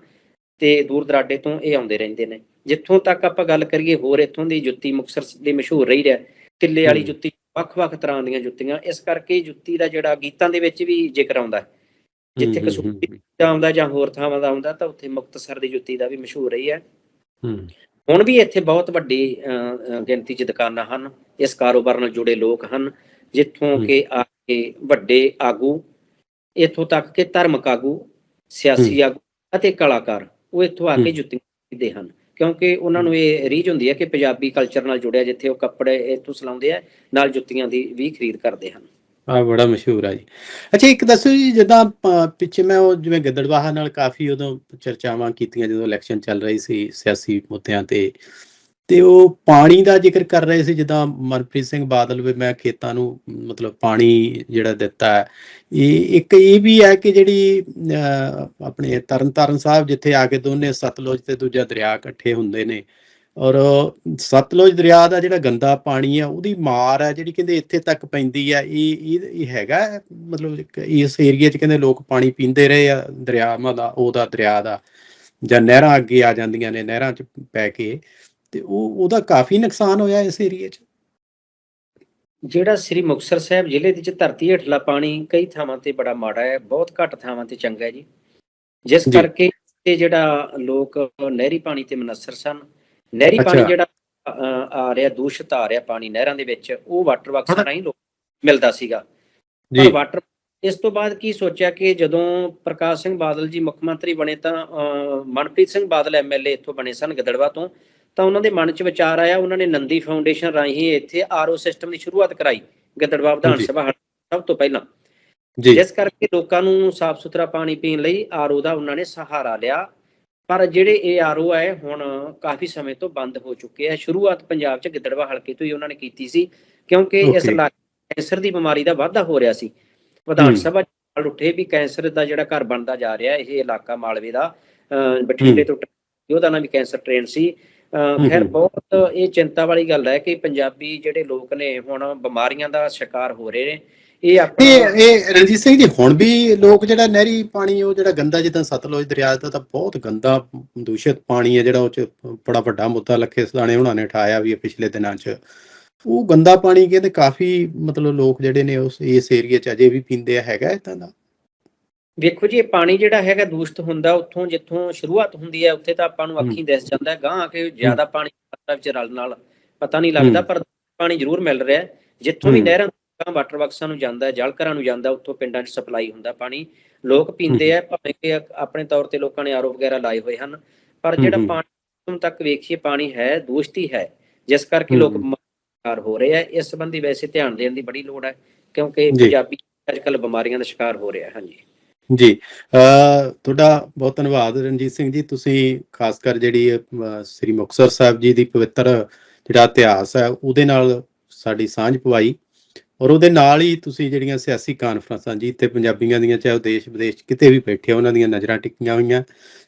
ਤੇ ਦੂਰ ਦਰਾਡੇ ਤੋਂ ਇਹ ਆਉਂਦੇ ਰਹਿੰਦੇ ਨੇ। ਜਿੱਥੋਂ ਤੱਕ ਆਪਾਂ ਗੱਲ ਕਰੀਏ ਹੋਰ ਇੱਥੋਂ ਦੀ ਜੁੱਤੀ ਮੁਕਤਸਰ ਦੀ ਮਸ਼ਹੂਰ ਰਹੀ ਹੈ ਕਿੱਲੇ ਵਾਲੀ। ਜੁੱਤੀ ਵੱਖ-ਵੱਖ ਤਰ੍ਹਾਂ ਦੀਆਂ ਜੁੱਤੀਆਂ ਇਸ ਕਰਕੇ ਜੁੱਤੀ ਦਾ ਜਿਹੜਾ ਗੀਤਾਂ ਦੇ ਵਿੱਚ ਵੀ ਜ਼ਿਕਰ ਆਉਂਦਾ ਹੈ। ਜਿੱਥੇ ਕਸੂਰੀ ਹੂੰ, ਦਾ ਆਉਂਦਾ ਜਾਂ ਹੋਰ ਥਾਵਾਂ ਦਾ ਆਉਂਦਾ ਤਾਂ ਉੱਥੇ ਮੁਕਤਸਰ ਦੀ ਜੁੱਤੀ ਦਾ ਵੀ ਮਸ਼ਹੂਰ ਰਹੀ ਹੈ। ਹੂੰ। ਹੁਣ ਵੀ ਇੱਥੇ ਬਹੁਤ ਵੱਡੀ ਗਿਣਤੀ 'ਚ ਦੁਕਾਨਾਂ ਹਨ ਇਸ ਕਾਰੋਬਾਰ ਨਾਲ ਜੁੜੇ ਲੋਕ ਹਨ ਜਿੱਥੋਂ। ਕਿ ਆ ਕੇ ਵੱਡੇ ਆਗੂ ਇੱਥੋਂ ਤੱਕ ਕਿ ਧਾਰਮਿਕ ਆਗੂ ਸਿਆਸੀ ਆਗੂ ਅਤੇ ਕਲਾਕਾਰ ਉਹ ਇੱਥੋਂ ਆ ਕੇ। ਜੁੱਤੀਆਂ ਖਰੀਦਦੇ ਹਨ ਕਿਉਂਕਿ ਉਹਨਾਂ ਨੂੰ ਇਹ ਰੀਝ ਹੁੰਦੀ ਹੈ ਕਿ ਪੰਜਾਬੀ ਕਲਚਰ ਨਾਲ ਜੁੜਿਆ ਜਿੱਥੇ ਉਹ ਕੱਪੜੇ ਇੱਥੋਂ ਸਿਲਾਉਂਦੇ ਆ ਨਾਲ ਜੁੱਤੀਆਂ ਦੀ ਵੀ ਖਰੀਦ ਕਰਦੇ ਹਨ ਆ ਬੜਾ ਮਸ਼ਹੂਰ ਆ ਜੀ। ਅੱਛਾ ਇੱਕ ਦੱਸੋ ਜੀ ਜਿੱਦਾਂ ਪ- ਪਿੱਛੇ ਮੈਂ ਉਹ ਜਿਵੇਂ ਗਿੱਦੜਵਾਹਾ ਨਾਲ ਕਾਫੀ ਉਦੋਂ ਚਰਚਾਵਾਂ ਕੀਤੀਆਂ ਜਦੋਂ ਇਲੈਕਸ਼ਨ ਚੱਲ ਰਹੀ ਸੀ ਸਿਆਸੀ ਮੁੱਦਿਆਂ ਤੇ। ਤੇ ਉਹ ਪਾਣੀ ਦਾ ਜ਼ਿਕਰ ਕਰ ਰਹੇ ਸੀ ਜਿੱਦਾਂ ਮਨਪ੍ਰੀਤ ਸਿੰਘ ਬਾਦਲ ਵੀ ਮੈਂ ਖੇਤਾਂ ਨੂੰ ਮਤਲਬ ਪਾਣੀ ਜਿਹੜਾ ਦਿੱਤਾ ਇਹ ਇੱਕ ਇਹ ਵੀ ਹੈ ਕਿ ਜਿਹੜੀ ਅਹ, ਆਪਣੇ ਤਰਨਤਾਰਨ ਸਾਹਿਬ ਜਿੱਥੇ ਆ ਕੇ ਦੋਨੇ ਸਤਲੁਜ ਤੇ ਦੂਜਾ ਦਰਿਆ ਇਕੱਠੇ ਹੁੰਦੇ ਨੇ ਔਰ ਸਤਲੁਜ ਦਰਿਆ ਦਾ ਜਿਹੜਾ ਗੰਦਾ ਪਾਣੀ ਆ ਉਹਦੀ ਮਾਰ ਹੈ ਜਿਹੜੀ ਕਹਿੰਦੇ ਇੱਥੇ ਤੱਕ ਪੈਂਦੀ ਆ ਇਹ ਇਹ ਹੈਗਾ? ਮਤਲਬ ਇਸ ਏਰੀਆ 'ਚ ਕਹਿੰਦੇ ਲੋਕ ਪਾਣੀ ਪੀਂਦੇ ਰਹੇ ਆ ਦਰਿਆਵਾਂ ਦਾ ਉਹਦਾ ਦਰਿਆ ਦਾ ਜਾਂ ਨਹਿਰਾਂ ਅੱਗੇ ਆ ਜਾਂਦੀਆਂ ਨੇ ਨਹਿਰਾਂ 'ਚ ਪੈ ਕੇ ਤੇ ਉਹ ਉਹਦਾ ਕਾਫੀ ਨੁਕਸਾਨ ਹੋਇਆ ਇਸ ਏਰੀਆ 'ਚ ਜਿਹੜਾ ਸ੍ਰੀ ਮੁਕਤਸਰ ਸਾਹਿਬ ਜ਼ਿਲ੍ਹੇ ਦੇ ਵਿੱਚ ਧਰਤੀ ਹੇਠਲਾ ਪਾਣੀ ਕਈ ਥਾਵਾਂ ਤੇ ਬੜਾ ਮਾੜਾ ਹੈ ਬਹੁਤ ਘੱਟ ਥਾਵਾਂ ਤੇ ਚੰਗਾ ਹੈ ਜੀ ਜਿਸ। ਕਰਕੇ ਇਹ ਜਿਹੜਾ ਲੋਕ ਨਹਿਰੀ ਪਾਣੀ ਤੇ ਮਨਸਰ ਸਨ ਨਹਿਰੀ ਪਾਣੀ। ਜਿਹੜਾ ਆ ਰਿਹਾ ਦੂਸ਼ਿਤ ਆ ਰਿਹਾ ਪਾਣੀ ਨਹਿਰਾਂ ਦੇ ਵਿੱਚ ਉਹ ਵਾਟਰ ਵਰਕਸ ਰਾਹੀਂ ਲੋਕ ਮਿਲਦਾ ਸੀਗਾ। ਜੀ। ਵਾਟਰ ਇਸ ਤੋਂ ਬਾਅਦ ਕੀ ਸੋਚਿਆ ਕਿ ਜਦੋਂ ਪ੍ਰਕਾਸ਼ ਸਿੰਘ ਬਾਦਲ ਜੀ ਮੁੱਖ ਮੰਤਰੀ ਬਣੇ ਤਾਂ ਮਨਪ੍ਰੀਤ ਸਿੰਘ ਬਾਦਲ ਐਮਐਲਏ ਇੱਥੋਂ ਬਣੇ ਸਨ ਗਿੱਦੜਵਾ ਤੋਂ ਤਾਂ ਉਹਨਾਂ ਦੇ ਮਨ 'ਚ ਵਿਚਾਰ ਆਇਆ ਉਹਨਾਂ ਨੇ ਨੰਦੀ ਫਾਊਂਡੇਸ਼ਨ ਰਾਹੀਂ ਇੱਥੇ ਆਰਓ ਸਿਸਟਮ ਦੀ ਸ਼ੁਰੂਆਤ ਕਰਾਈ ਗਿੱਦੜਵਾ ਵਿਧਾਨ। ਸਭਾ ਸਭ ਤੋਂ ਪਹਿਲਾਂ। ਜੀ। ਜਿਸ ਕਰਕੇ ਲੋਕਾਂ ਨੂੰ ਸਾਫ਼ ਸੁਥਰਾ ਪਾਣੀ ਪੀਣ ਲਈ ਆਰਓ ਦਾ ਉਹਨਾਂ ਨੇ ਸਹਾਰਾ ਲਿਆ। ਪਰ ਜਿਹੜੇ ਇਹ ਆਰਓ ਹੈ ਹੁਣ ਕਾਫੀ ਸਮੇਂ ਤੋਂ ਬੰਦ ਹੋ ਚੁੱਕੇ ਆ ਸ਼ੁਰੂਆਤ ਪੰਜਾਬ 'ਚ ਗਿੱਦੜਵਾ ਹਲਕੇ ਤੋਂ ਹੀ ਉਹਨਾਂ ਨੇ ਕੀਤੀ ਸੀ ਕਿਉਂਕਿ ਇਸ. ਇਲਾਕੇ ਕੈਂਸਰ ਦੀ ਬਿਮਾਰੀ ਦਾ ਵਾਧਾ ਹੋ ਰਿਹਾ ਸੀ ਵਿਧਾਨ। ਸਭਾ 'ਚ ਨਾਲ ਉੱਠੇ ਵੀ ਕੈਂਸਰ ਦਾ ਜਿਹੜਾ ਘਰ ਬਣਦਾ ਜਾ ਰਿਹਾ ਇਹ ਇਲਾਕਾ ਮਾਲਵੇ ਦਾ ਬਠਿੰਡੇ ਤੋਂ ਉਹਦਾ ਨਾਮ ਵੀ ਕੈਂਸਰ ਟ੍ਰੇਨ ਸੀ ਖੈਰ। ਬਹੁਤ ਇਹ ਚਿੰਤਾ ਵਾਲੀ ਗੱਲ ਹੈ ਕਿ ਪੰਜਾਬੀ ਜਿਹੜੇ ਲੋਕ ਨੇ ਹੁਣ ਬਿਮਾਰੀਆਂ ਦਾ ਸ਼ਿਕਾਰ ਹੋ ਰਹੇ ਨੇ ਇਹ ਆਪਣਾ ਇਹ ਇਹ ਰਣਜੀਤ ਸਿੰਘ ਜੀ ਹੁਣ ਵੀ ਲੋਕ ਜਿਹੜਾ ਨਹਿਰੀ ਪਾਣੀ ਉਹ ਜਿਹੜਾ ਗੰਦਾ ਜਿੱਦਾਂ ਸਤਲੁਜ ਦਰਿਆ ਦਾ ਤਾਂ ਬਹੁਤ ਗੰਦਾ ਦੂਸ਼ਿਤ ਪਾਣੀ ਹੈ ਜਿਹੜਾ ਉਹ ਚ ਬੜਾ ਵੱਡਾ ਮੁੱਦਾ ਲੱਖੇ ਸਦਾਣੇ ਉਹਨਾਂ ਨੇ ਉਠਾਇਆ ਵੀ ਪਿਛਲੇ ਦਿਨਾਂ 'ਚ। ਉਹ ਗੰਦਾ ਪਾਣੀ ਕਹਿੰਦੇ ਕਾਫੀ ਮਤਲਬ ਲੋਕ ਜਿਹੜੇ ਨੇ ਉਸ ਇਸ ਏਰੀਆ 'ਚ ਅਜੇ ਵੀ ਪੀਂਦੇ ਆ ਹੈਗਾ ਇਦਾਂ ਦਾ? ਵੇਖੋ ਜੀ ਇਹ ਪਾਣੀ ਜਿਹੜਾ ਹੈਗਾ ਦੂਸ਼ਿਤ ਹੁੰਦਾ ਉੱਥੋਂ ਜਿੱਥੋਂ ਸ਼ੁਰੂਆਤ ਹੁੰਦੀ ਹੈ ਉੱਥੇ ਤਾਂ ਆਪਾਂ ਨੂੰ ਅੱਖੀਂ ਦਿਸ ਜਾਂਦਾ ਹੈ ਗਾਂ ਆ ਕੇ ਜ਼ਿਆਦਾ ਪਾਣੀ ਮਾਤਰਾ ਵਿੱਚ ਰਲ ਨਾਲ। ਪਤਾ ਨਹੀਂ ਲੱਗਦਾ। ਪਰ ਪਾਣੀ ਜ਼ਰੂਰ ਮਿਲ ਰਿਹਾ ਜਿੱਥੋਂ ਵੀ। ਨਹਿਰਾਂ ਤੋਂ ਵਾਟਰ ਵਰਕਸਾਂ ਨੂੰ ਜਾਂਦਾ ਹੈ ਜਲ ਘਰਾਂ ਨੂੰ ਜਾਂਦਾ ਉੱਥੋਂ ਪਿੰਡਾਂ 'ਚ ਸਪਲਾਈ ਹੁੰਦਾ ਪਾਣੀ ਲੋਕ ਪੀਂਦੇ ਆ ਭਾਵੇਂ ਕਿ ਆਪਣੇ ਤੌਰ ਤੇ ਲੋਕਾਂ ਨੇ ਆਰਓ ਵਗੈਰਾ ਲਾਏ ਹੋਏ ਹਨ ਪਰ ਜਿਹੜਾ। ਪਾਣੀ ਹੁਣ ਤੱਕ ਵੇਖੀਏ ਪਾਣੀ ਹੈ ਦੂਸ਼ਿਤ ਹੀ ਜਿਸ ਕਰਕੇ ਲੋਕ। ਬਿਮਾਰ ਹੋ ਰਹੇ ਆ ਇਸ ਸੰਬੰਧੀ ਵੈਸੇ ਧਿਆਨ ਦੇਣ ਦੀ ਬੜੀ ਲੋੜ ਹੈ ਕਿਉਂਕਿ। ਪੰਜਾਬੀ ਅੱਜਕੱਲ ਬਿਮਾਰੀਆਂ ਦਾ ਸ਼ਿਕਾਰ ਹੋ ਰਿਹਾ ਹਾਂਜੀ ਜੀ ਅ ਤੁਹਾਡਾ ਬਹੁਤ ਧੰਨਵਾਦ ਰਣਜੀਤ ਸਿੰਘ ਜੀ ਤੁਸੀਂ ਖਾਸ ਕਰ ਜਿਹੜੀ ਸ੍ਰੀ ਮੁਕਤਸਰ ਸਾਹਿਬ ਜੀ ਦੀ ਪਵਿੱਤਰ ਜਿਹੜਾ ਇਤਿਹਾਸ ਹੈ ਉਹਦੇ ਨਾਲ ਸਾਡੀ ਸਾਂਝ ਪਵਾਈ ਔਰ ਉਹਦੇ ਨਾਲ ਹੀ ਤੁਸੀਂ ਜਿਹੜੀਆਂ ਸਿਆਸੀ ਕਾਨਫਰੰਸਾਂ ਜੀ ਤੇ ਪੰਜਾਬੀਆਂ ਦੀਆਂ ਚਾਹੇ ਉਹ ਦੇਸ਼ ਵਿਦੇਸ਼ ਕਿਤੇ ਵੀ ਬੈਠੇ ਉਹਨਾਂ ਦੀਆਂ ਨਜ਼ਰਾਂ ਟਿਕੀਆਂ ਹੋਈਆਂ।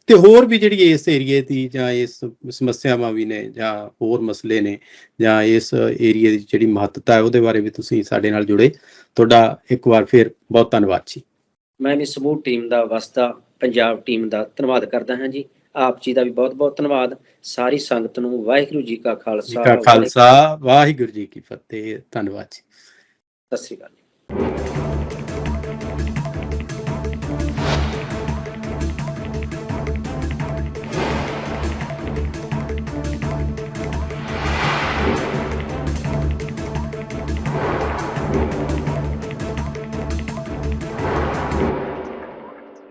ਤੇ ਹੋਰ ਵੀ ਜਿਹੜੀ ਇਸ ਏਰੀਏ ਦੀ ਜਾਂ ਇਸ ਸਮੱਸਿਆਵਾਂ ਵੀ ਨੇ ਜਾਂ ਹੋਰ ਮਸਲੇ ਨੇ ਜਾਂ ਇਸ ਏਰੀਏ ਦੀ ਜਿਹੜੀ ਮਹੱਤਤਾ ਹੈ ਉਹਦੇ ਬਾਰੇ ਵੀ ਤੁਸੀਂ ਸਾਡੇ ਨਾਲ ਜੁੜੇ। ਤੁਹਾਡਾ ਇੱਕ ਵਾਰ ਫਿਰ ਬਹੁਤ ਧੰਨਵਾਦ ਜੀ। ਮੈਂ ਵੀ ਸਮੂਹ ਟੀਮ ਦਾ ਵਸਦਾ ਪੰਜਾਬ ਟੀਮ ਦਾ ਧੰਨਵਾਦ ਕਰਦਾ ਹਾਂ ਜੀ। ਆਪ ਜੀ ਦਾ ਵੀ ਬਹੁਤ ਬਹੁਤ ਧੰਨਵਾਦ। ਸਾਰੀ ਸੰਗਤ ਨੂੰ ਵਾਹਿਗੁਰੂ ਜੀ ਕਾ ਜੀ ਖਾਲਸਾ ਕਾ ਖਾਲਸਾ ਵਾਹਿਗੁਰੂ ਜੀ ਕੀ ਫਤਿਹ। ਧੰਨਵਾਦ ਜੀ। ਸਤਿ ਸ੍ਰੀ ਅਕਾਲ